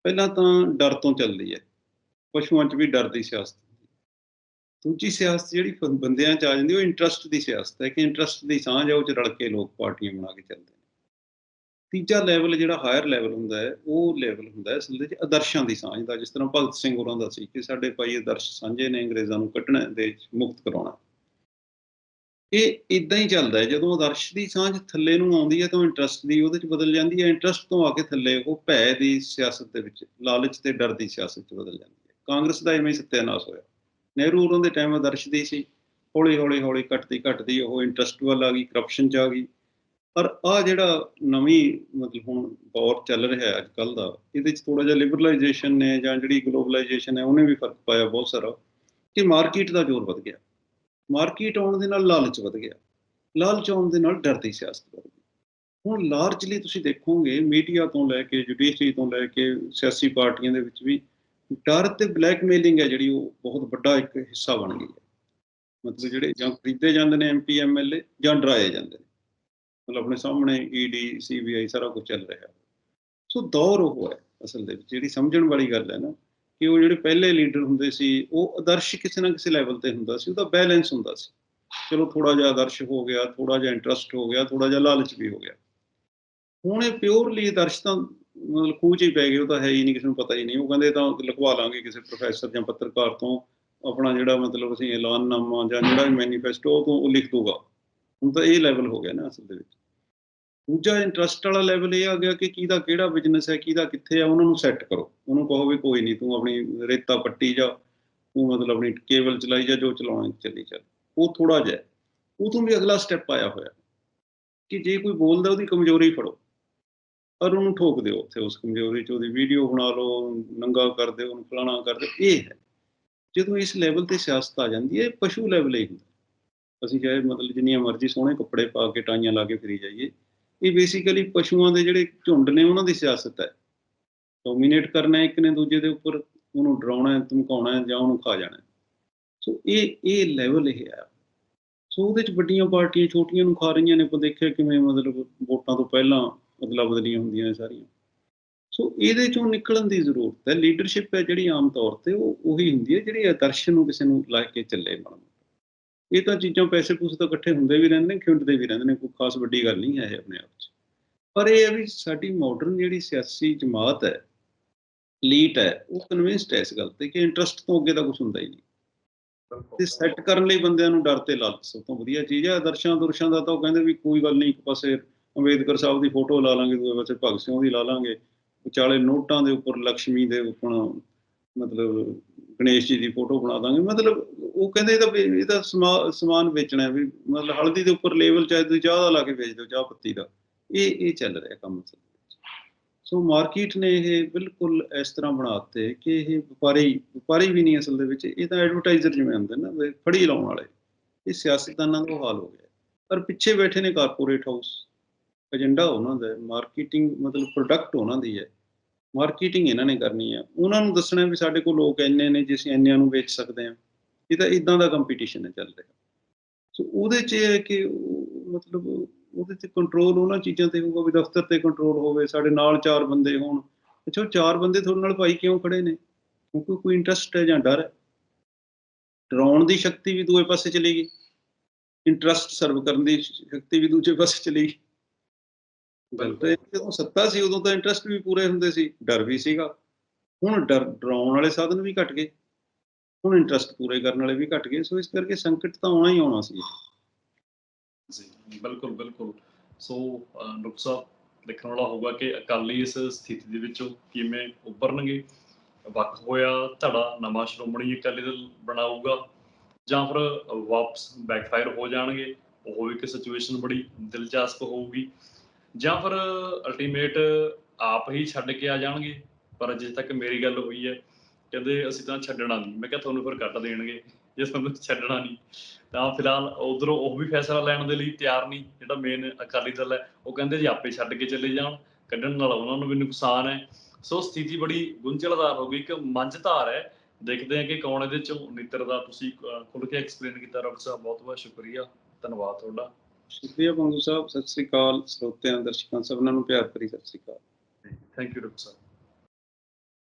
ਪਹਿਲਾਂ ਤਾਂ ਡਰ ਤੋਂ ਚੱਲਦੀ ਹੈ। ਪਸ਼ੂਆਂ 'ਚ ਵੀ ਡਰ ਦੀ ਸਿਆਸਤ। ਦੂਜੀ ਸਿਆਸਤ ਜਿਹੜੀ ਬੰਦਿਆਂ 'ਚ ਆ ਜਾਂਦੀ, ਉਹ ਇੰਟਰਸਟ ਦੀ ਸਿਆਸਤ ਹੈ ਕਿ ਇੰਟਰਸਟ ਦੀ ਸਾਂਝ ਆ, ਉਹ 'ਚ ਰਲ ਕੇ ਲੋਕ ਪਾਰਟੀਆਂ ਬਣਾ ਕੇ ਚੱਲਦੇ ਨੇ। ਤੀਜਾ ਲੈਵਲ ਜਿਹੜਾ ਹਾਇਰ ਲੈਵਲ ਹੁੰਦਾ ਹੈ, ਉਹ ਲੈਵਲ ਹੁੰਦਾ ਹੈ ਅਸਲ ਵਿੱਚ ਆਦਰਸ਼ਾਂ ਦੀ ਸਾਂਝ ਦਾ, ਜਿਸ ਤਰ੍ਹਾਂ ਭਗਤ ਸਿੰਘ ਹੋਰਾਂ ਦਾ ਸੀ ਕਿ ਸਾਡੇ ਭਾਈ ਆਦਰਸ਼ ਸਾਂਝੇ ਨੇ ਅੰਗਰੇਜ਼ਾਂ ਨੂੰ ਕੱਢਣਾ ਦੇ ਮੁਕਤ ਕਰਾਉਣਾ। ਇਹ ਇਦਾਂ ਹੀ ਚੱਲਦਾ ਹੈ, ਜਦੋਂ ਆਦਰਸ਼ ਦੀ ਸਾਂਝ ਥੱਲੇ ਨੂੰ ਆਉਂਦੀ ਹੈ, ਤਾਂ ਇੰਟਰਸਟ ਦੀ ਉਹਦੇ ਚ ਬਦਲ ਜਾਂਦੀ ਹੈ ਇੰਟਰਸਟ ਤੋਂ ਆ ਕੇ ਥੱਲੇ ਉਹ ਭੈ ਦੀ ਸਿਆਸਤ ਦੇ ਵਿੱਚ, ਲਾਲਚ ਤੇ ਡਰ ਦੀ ਸਿਆਸਤ ਚ ਬਦਲ ਜਾਂਦੀ ਹੈ। ਕਾਂਗਰਸ ਦਾ ਇਵੇਂ ਹੀ ਸੱਤਿਆਨਾਸ਼ ਹੋਇਆ। ਨਹਿਰੂ ਉਹਨਾਂ ਦੇ ਟਾਈਮ ਆਦਰਸ਼ ਸੀ, ਹੌਲੀ ਹੌਲੀ ਹੌਲੀ ਘਟਦੀ ਘਟਦੀ ਉਹ ਇੰਟਰਸਟ ਵੱਲ ਆ ਗਈ ਕਰਪਸ਼ਨ ਚ ਆ ਗਈ। ਪਰ ਆ ਜਿਹੜਾ ਨਵੀਂ ਮਤਲਬ ਹੁਣ ਦੌਰ ਚੱਲ ਰਿਹਾ ਹੈ ਅੱਜ ਕੱਲ ਦਾ, ਇਹਦੇ ਚ ਥੋੜਾ ਜਿਹਾ ਲਿਬਰਲਾਈਜੇਸ਼ਨ ਨੇ ਜਾਂ ਜਿਹੜੀ ਗਲੋਬਲਾਈਜੇਸ਼ਨ ਹੈ ਉਹਨੇ ਵੀ ਫ਼ਰਕ ਪਾਇਆ ਬਹੁਤ ਸਾਰਾ, ਕਿ ਮਾਰਕੀਟ ਦਾ ਜ਼ੋਰ ਵੱਧ ਗਿਆ। ਮਾਰਕੀਟ ਆਉਣ ਦੇ ਨਾਲ ਲਾਲਚ ਵੱਧ ਗਿਆ। ਲਾਲਚ ਆਉਣ ਦੇ ਨਾਲ ਡਰ ਦੀ ਸਿਆਸਤ ਵਧ ਗਈ। ਹੁਣ ਲਾਰਜਲੀ ਤੁਸੀਂ ਦੇਖੋਗੇ ਮੀਡੀਆ ਤੋਂ ਲੈ ਕੇ ਜੁਡੀਸ਼ਰੀ ਤੋਂ ਲੈ ਕੇ, ਸਿਆਸੀ ਪਾਰਟੀਆਂ ਦੇ ਵਿੱਚ ਵੀ ਡਰ ਤੇ ਬਲੈਕਮੇਲਿੰਗ ਹੈ ਜਿਹੜੀ ਉਹ ਬਹੁਤ ਵੱਡਾ ਇੱਕ ਹਿੱਸਾ ਬਣ ਗਈ ਹੈ। ਮਤਲਬ ਜਿਹੜੇ ਜਾਂ ਖਰੀਦੇ ਜਾਂਦੇ ਨੇ ਐਮਪੀ ਐਮਐਲਏ ਜਾਂ ਡਰਾਏ ਜਾਂਦੇ ਨੇ। ਮਤਲਬ ਆਪਣੇ ਸਾਹਮਣੇ ਈਡੀ ਸੀਬੀਆਈ ਸਾਰਾ ਕੁਝ ਚੱਲ ਰਿਹਾ। ਸੋ ਦੌਰ ਉਹ ਹੈ ਅਸਲ ਦੇ ਵਿੱਚ, ਜਿਹੜੀ ਸਮਝਣ ਵਾਲੀ ਗੱਲ ਹੈ ਨਾ, ਕਿ ਉਹ ਜਿਹੜੇ ਪਹਿਲੇ ਲੀਡਰ ਹੁੰਦੇ ਸੀ, ਉਹ ਆਦਰਸ਼ ਕਿਸੇ ਨਾ ਕਿਸੇ ਲੈਵਲ ਤੇ ਹੁੰਦਾ ਸੀ, ਉਹਦਾ ਬੈਲੈਂਸ ਹੁੰਦਾ ਸੀ। ਚਲੋ ਥੋੜਾ ਜਿਹਾ ਆਦਰਸ਼ ਹੋ ਗਿਆ ਥੋੜਾ ਜਿਹਾ ਇੰਟਰਸਟ ਹੋ ਗਿਆ ਥੋੜਾ ਜਿਹਾ ਲਾਲਚ ਵੀ ਹੋ ਗਿਆ। ਹੁਣ ਇਹ ਪਿਓਰਲੀ ਆਦਰਸ਼ ਤਾਂ ਮਤਲਬ ਖੂਹ 'ਚ ਹੀ ਪੈ ਗਏ, ਉਹ ਤਾਂ ਹੈ ਹੀ ਨਹੀਂ, ਕਿਸੇ ਨੂੰ ਪਤਾ ਹੀ ਨਹੀਂ। ਉਹ ਕਹਿੰਦੇ ਤਾਂ ਲਿਖਵਾ ਲਾਂਗੇ ਕਿਸੇ ਪ੍ਰੋਫੈਸਰ ਜਾਂ ਪੱਤਰਕਾਰ ਤੋਂ, ਆਪਣਾ ਜਿਹੜਾ ਮਤਲਬ ਅਸੀਂ ਐਲਾਨਨਾਮਾ ਜਾਂ ਜਿਹੜਾ ਵੀ ਮੈਨੀਫੈਸਟੋ ਉਹ ਤੋਂ ਲਿਖ ਦੂਗਾ। ਹੁਣ ਤਾਂ ਇਹ ਲੈਵਲ ਹੋ ਗਿਆ ਨਾ ਅਸਲ ਦੇ ਵਿੱਚ। ਦੂਜਾ ਇੰਟਰਸਟ ਵਾਲਾ ਲੈਵਲ ਇਹ ਆ ਗਿਆ ਕਿ ਕਿਹਦਾ ਕਿਹੜਾ ਬਿਜ਼ਨਸ ਹੈ, ਕਿਹਦਾ ਕਿੱਥੇ ਆ, ਉਹਨਾਂ ਨੂੰ ਸੈੱਟ ਕਰੋ। ਉਹਨੂੰ ਕਹੋ ਵੀ ਕੋਈ ਨਹੀਂ, ਤੂੰ ਆਪਣੀ ਰੇਤਾ ਪੱਟੀ ਜਾ, ਤੂੰ ਮਤਲਬ ਆਪਣੀ ਕੇਬਲ ਚਲਾਈ ਜਾ, ਜੋ ਚਲਾਉਣਾ ਚੱਲੀ ਚੱਲ। ਉਹ ਥੋੜਾ ਜਿਹਾ ਉਹ ਵੀ ਅਗਲਾ ਸਟੈਪ ਆਇਆ ਹੋਇਆ। ਕਿ ਜੇ ਕੋਈ ਬੋਲਦਾ, ਉਹਦੀ ਕਮਜ਼ੋਰੀ ਫੜੋ। ਪਰ ਉਹਨੂੰ ਠੋਕ ਦਿਓ ਉੱਥੇ, ਉਸ ਕਮਜ਼ੋਰੀ 'ਚ, ਉਹਦੀ ਵੀਡੀਓ ਬਣਾ ਲਓ, ਨੰਗਾ ਕਰ ਦਿਓ, ਉਹਨੂੰ ਫਲਾਣਾ ਕਰ ਦਿਓ, ਇਹ ਹੈ। ਜਦੋਂ ਇਸ ਲੈਵਲ ਤੇ ਸਿਆਸਤ ਆ ਜਾਂਦੀ ਹੈ ਪਸ਼ੂ ਲੈਵਲ ਹੀ ਹੁੰਦਾ। ਅਸੀਂ ਚਾਹੇ ਮਤਲਬ ਜਿੰਨੀਆਂ ਮਰਜ਼ੀ ਸੋਹਣੇ ਕੱਪੜੇ ਪਾ ਕੇ ਟਾਈਆਂ ਲਾ ਕੇ ਫਿਰੀ ਜਾਈਏ, ਇਹ ਬੇਸਿਕਲੀ ਪਸ਼ੂਆਂ ਦੇ ਜਿਹੜੇ ਝੁੰਡ ਨੇ, ਉਹਨਾਂ ਦੀ ਸਿਆਸਤ ਹੈ। ਡੋਮੀਨੇਟ ਕਰਨਾ ਇੱਕ ਨੇ ਦੂਜੇ ਦੇ ਉੱਪਰ, ਉਹਨੂੰ ਡਰਾਉਣਾ ਧਮਕਾਉਣਾ ਜਾਂ ਉਹਨੂੰ ਖਾ ਜਾਣਾ ਸੋ ਇਹ ਇਹ ਲੈਵਲ ਇਹ ਹੈ। ਸੋ ਉਹਦੇ ਚ ਵੱਡੀਆਂ ਪਾਰਟੀਆਂ ਛੋਟੀਆਂ ਨੂੰ ਖਾ ਰਹੀਆਂ ਨੇ, ਆਪਾਂ ਦੇਖਿਆ ਕਿਵੇਂ ਮਤਲਬ ਵੋਟਾਂ ਤੋਂ ਪਹਿਲਾਂ ਅਦਲਾ ਬਦਲੀਆਂ ਹੁੰਦੀਆਂ ਨੇ ਸਾਰੀਆਂ। ਸੋ ਇਹਦੇ ਚੋਂ ਨਿਕਲਣ ਦੀ ਜ਼ਰੂਰਤ ਹੈ। ਲੀਡਰਸ਼ਿਪ ਹੈ ਜਿਹੜੀ ਆਮ ਤੌਰ ਤੇ ਉਹ ਉਹੀ ਹੁੰਦੀ ਹੈ ਜਿਹੜੀ ਆਦਰਸ਼ ਨੂੰ ਕਿਸੇ ਨੂੰ ਲਾ ਕੇ ਚੱਲੇ ਮਨ ਇਹ ਤਾਂ ਚੀਜ਼ਾਂ ਪੈਸੇ ਪੂਸੇ ਤਾਂ ਇਕੱਠੇ ਹੁੰਦੇ ਵੀ ਰਹਿੰਦੇ ਨੇ, ਖਿੰਡਦੇ ਵੀ ਰਹਿੰਦੇ ਨੇ, ਕੋਈ ਖਾਸ ਵੱਡੀ ਗੱਲ ਨਹੀਂ ਹੈ ਇਹ ਆਪਣੇ ਆਪ 'ਚ। ਪਰ ਇਹ ਹੈ ਵੀ ਸਾਡੀ ਮਾਡਰਨ ਜਿਹੜੀ ਸਿਆਸੀ ਜਮਾਤ ਹੈ ਲੀਟ ਹੈ, ਉਹ ਕਨਵਿੰਸਡ ਹੈ ਇਸ ਗੱਲ ਤੇ ਕਿ ਇੰਟਰਸਟ ਤੋਂ ਅੱਗੇ ਤਾਂ ਕੁਝ ਹੁੰਦਾ ਹੀ ਨਹੀਂ। ਤੇ ਸੈੱਟ ਕਰਨ ਲਈ ਬੰਦਿਆਂ ਨੂੰ ਡਰ ਤੇ ਲਾਲਚ ਸਭ ਤੋਂ ਵਧੀਆ ਚੀਜ਼ ਹੈ। ਆਦਰਸ਼ਾਂ ਦੁਰਸ਼ਾਂ ਦਾ ਤਾਂ ਉਹ ਕਹਿੰਦੇ ਵੀ ਕੋਈ ਗੱਲ ਨਹੀਂ, ਇੱਕ ਪਾਸੇ ਅੰਬੇਦਕਰ ਸਾਹਿਬ ਦੀ ਫੋਟੋ ਲਾ ਲਾਂਗੇ ਦੂਜੇ ਪਾਸੇ ਭਗਤ ਸਿੰਘ ਦੀ ਲਾ ਲਾਂਗੇ। ਵਿਚਾਲੇ ਨੋਟਾਂ ਦੇ ਉੱਪਰ ਲక్ష్ਮੀ ਦੇ ਉੱਪਰ ਮਤਲਬ ਗਣੇਸ਼ ਜੀ ਦੀ ਫੋਟੋ ਬਣਾ ਦਾਂਗੇ। ਮਤਲਬ ਉਹ ਕਹਿੰਦੇ ਇਹ ਤਾਂ ਵੀ, ਇਹ ਤਾਂ ਸਮਾ- ਸਮਾਨ ਵੇਚਣਾ ਵੀ ਮਤਲਬ ਹਲਦੀ ਦੇ ਉੱਪਰ ਲੇਬਲ ਚਾਹੇ ਤੁਸੀਂ ਚਾਹ ਦਾ ਲਾ ਕੇ ਵੇਚ ਦਿਓ, ਚਾਹ ਪੱਤੀ ਦਾ। ਇਹ ਇਹ ਚੱਲ ਰਿਹਾ ਕੰਮ ਅਸਲ ਵਿੱਚ ਸੋ ਮਾਰਕੀਟ ਨੇ ਇਹ ਬਿਲਕੁਲ ਇਸ ਤਰ੍ਹਾਂ ਬਣਾਤੇ ਕਿ ਇਹ ਵਪਾਰੀ ਵਪਾਰੀ ਵੀ ਨਹੀਂ ਅਸਲ ਦੇ ਵਿੱਚ, ਇਹ ਤਾਂ ਐਡਵਰਟਾਈਜ਼ਰ ਜਿਵੇਂ ਹੁੰਦੇ ਨੇ ਨਾ ਫੜੀ ਲਾਉਣ ਵਾਲੇ। ਇਹ ਸਿਆਸਤਦਾਨਾਂ ਦਾ ਹਾਲ ਹੋ ਗਿਆ। ਪਰ ਪਿੱਛੇ ਬੈਠੇ ਨੇ ਕਾਰਪੋਰੇਟ ਹਾਊਸ ਏਜੰਡਾ ਉਹਨਾਂ ਦਾ ਮਾਰਕੀਟਿੰਗ ਮਤਲਬ ਪ੍ਰੋਡਕਟ ਉਹਨਾਂ ਦੀ ਹੈ। ਮਾਰਕੀਟਿੰਗ ਇਹਨਾਂ ਨੇ ਕਰਨੀ ਹੈ। ਉਹਨਾਂ ਨੂੰ ਦੱਸਣਾ ਵੀ ਸਾਡੇ ਕੋਲ ਲੋਕ ਇੰਨੇ ਨੇ ਜੇ ਅਸੀਂ ਇੰਨਿਆਂ ਨੂੰ ਵੇਚ ਸਕਦੇ ਹਾਂ। ਇਹ ਤਾਂ ਇਦਾਂ ਦਾ ਕੰਪੀਟੀਸ਼ਨ ਹੈ, ਚੱਲ ਰਿਹਾ। ਸੋ ਉਹਦੇ 'ਚ ਇਹ ਹੈ ਕਿ ਉਹ ਮਤਲਬ ਉਹਦੇ 'ਚ ਕੰਟਰੋਲ ਉਹਨਾਂ ਚੀਜ਼ਾਂ ਤੇ ਹੋਊਗਾ ਵੀ ਦਫ਼ਤਰ ਤੇ ਕੰਟਰੋਲ ਹੋਵੇ, ਸਾਡੇ ਨਾਲ ਚਾਰ ਬੰਦੇ ਹੋਣ। ਅੱਛਾ, ਉਹ ਚਾਰ ਬੰਦੇ ਤੁਹਾਡੇ ਨਾਲ ਭਾਈ ਕਿਉਂ ਖੜੇ ਨੇ? ਕਿਉਂਕਿ ਕੋਈ ਇੰਟਰਸਟ ਹੈ ਜਾਂ ਡਰ ਹੈ? ਡਰਾਉਣ ਦੀ ਸ਼ਕਤੀ ਵੀ ਦੂਏ ਪਾਸੇ ਚਲੀ ਗਈ। ਇੰਟਰਸਟ ਸਰਵ ਕਰਨ ਦੀ ਸ਼ਕਤੀ ਵੀ ਦੂਜੇ ਪਾਸੇ ਚਲੀ ਗਈ। ਇਹ ਜਦੋਂ ਸੱਤਾ ਸੀ ਉਦੋਂ ਤਾਂ ਇੰਟਰਸਟ ਵੀ ਪੂਰੇ ਹੁੰਦੇ ਸੀ। ਡਰ ਵੀ ਸੀਗਾ। ਹੁਣ ਡਰ ਡਰਾਉਣ ਵਾਲੇ ਸਾਧਨ ਵੀ ਘਟ ਗਏ। ਹੁਣ ਇੰਟਰਸਟ ਪੂਰੇ ਕਰਨ ਵਾਲੇ ਵੀ ਘਟ ਗਏ। ਸੋ ਇਸ ਕਰਕੇ ਸੰਕਟ ਤਾਂ ਆਉਣਾ ਹੀ ਆਉਣਾ ਸੀ। ਜੀ ਬਿਲਕੁਲ ਬਿਲਕੁਲ। ਸੋ ਡਾਕਟਰ ਸਾਹਿਬ ਦੇਖਣ ਵਾਲਾ ਹੋਊਗਾ ਕਿ ਅਕਾਲੀ ਇਸ ਸਥਿਤੀ ਦੇ ਵਿੱਚੋਂ ਕਿਵੇਂ ਉੱਭਰਨਗੇ। ਵੱਖ ਹੋਇਆ ਧੜਾ ਨਵਾਂ ਸ਼੍ਰੋਮਣੀ ਅਕਾਲੀ ਦਲ ਬਣਾਊਗਾ ਜਾਂ ਫਿਰ ਵਾਪਸ ਬੈਕਫਾਇਰ ਹੋ ਜਾਣਗੇ। ਉਹ ਵੀ ਇੱਕ ਸਿਚੁਏਸ਼ਨ ਬੜੀ ਦਿਲਚਸਪ ਹੋਊਗੀ। ਜਾਂ ਫਿਰ ਅਲਟੀਮੇਟ ਆਪ ਹੀ ਛੱਡ ਕੇ ਆ ਜਾਣਗੇ, ਪਰ ਅਜੇ ਤੱਕ ਮੇਰੀ ਗੱਲ ਹੋਈ ਹੈ, ਕਹਿੰਦੇ ਅਸੀਂ ਤਾਂ ਛੱਡਣਾ ਨਹੀਂ। ਮੈਂ ਕਿਹਾ ਤੁਹਾਨੂੰ ਫਿਰ ਕੱਟ ਦੇਣਗੇ, ਜੇ ਤੁਹਾਨੂੰ ਛੱਡਣਾ ਨਹੀਂ। ਤਾਂ ਫਿਲਹਾਲ ਉਧਰੋਂ ਉਹ ਵੀ ਫੈਸਲਾ ਲੈਣ ਦੇ ਲਈ ਤਿਆਰ ਨਹੀਂ, ਜਿਹੜਾ ਮੇਨ ਅਕਾਲੀ ਦਲ ਹੈ, ਉਹ ਕਹਿੰਦੇ ਜੀ ਆਪੇ ਛੱਡ ਕੇ ਚਲੇ ਜਾਣ, ਕੱਢਣ ਨਾਲ ਉਹਨਾਂ ਨੂੰ ਵੀ ਨੁਕਸਾਨ ਹੈ। ਸੋ ਸਥਿਤੀ ਬੜੀ ਗੁੰਝਲਦਾਰ ਹੋ ਗਈ ਕਿ ਮੰਝਧਾਰ ਹੈ। ਦੇਖਦੇ ਹਾਂ ਕਿ ਕੌਣ ਇਹਦੇ ਚੋਂ ਨਿੱਤਰਦਾ। ਤੁਸੀਂ ਖੁੱਲ ਕੇ ਐਕਸਪਲੇਨ ਕੀਤਾ, ਡਾਕਟਰ ਸਾਹਿਬ ਬਹੁਤ ਬਹੁਤ ਸ਼ੁਕਰੀਆ। ਧੰਨਵਾਦ ਤੁਹਾਡਾ। ਸ਼ੁਕਰੀਆ ਬੰਗੂ ਸਾਹਿਬ, ਸਤਿ ਸ੍ਰੀ ਅਕਾਲ, ਸਰੋਤਿਆਂ ਦਰਸ਼ਕਾਂ, ਸਭਨਾਂ ਨੂੰ ਪਿਆਰ ਭਰੀ ਸਤਿ ਸ੍ਰੀ ਅਕਾਲ। Thank you doctor Sahib.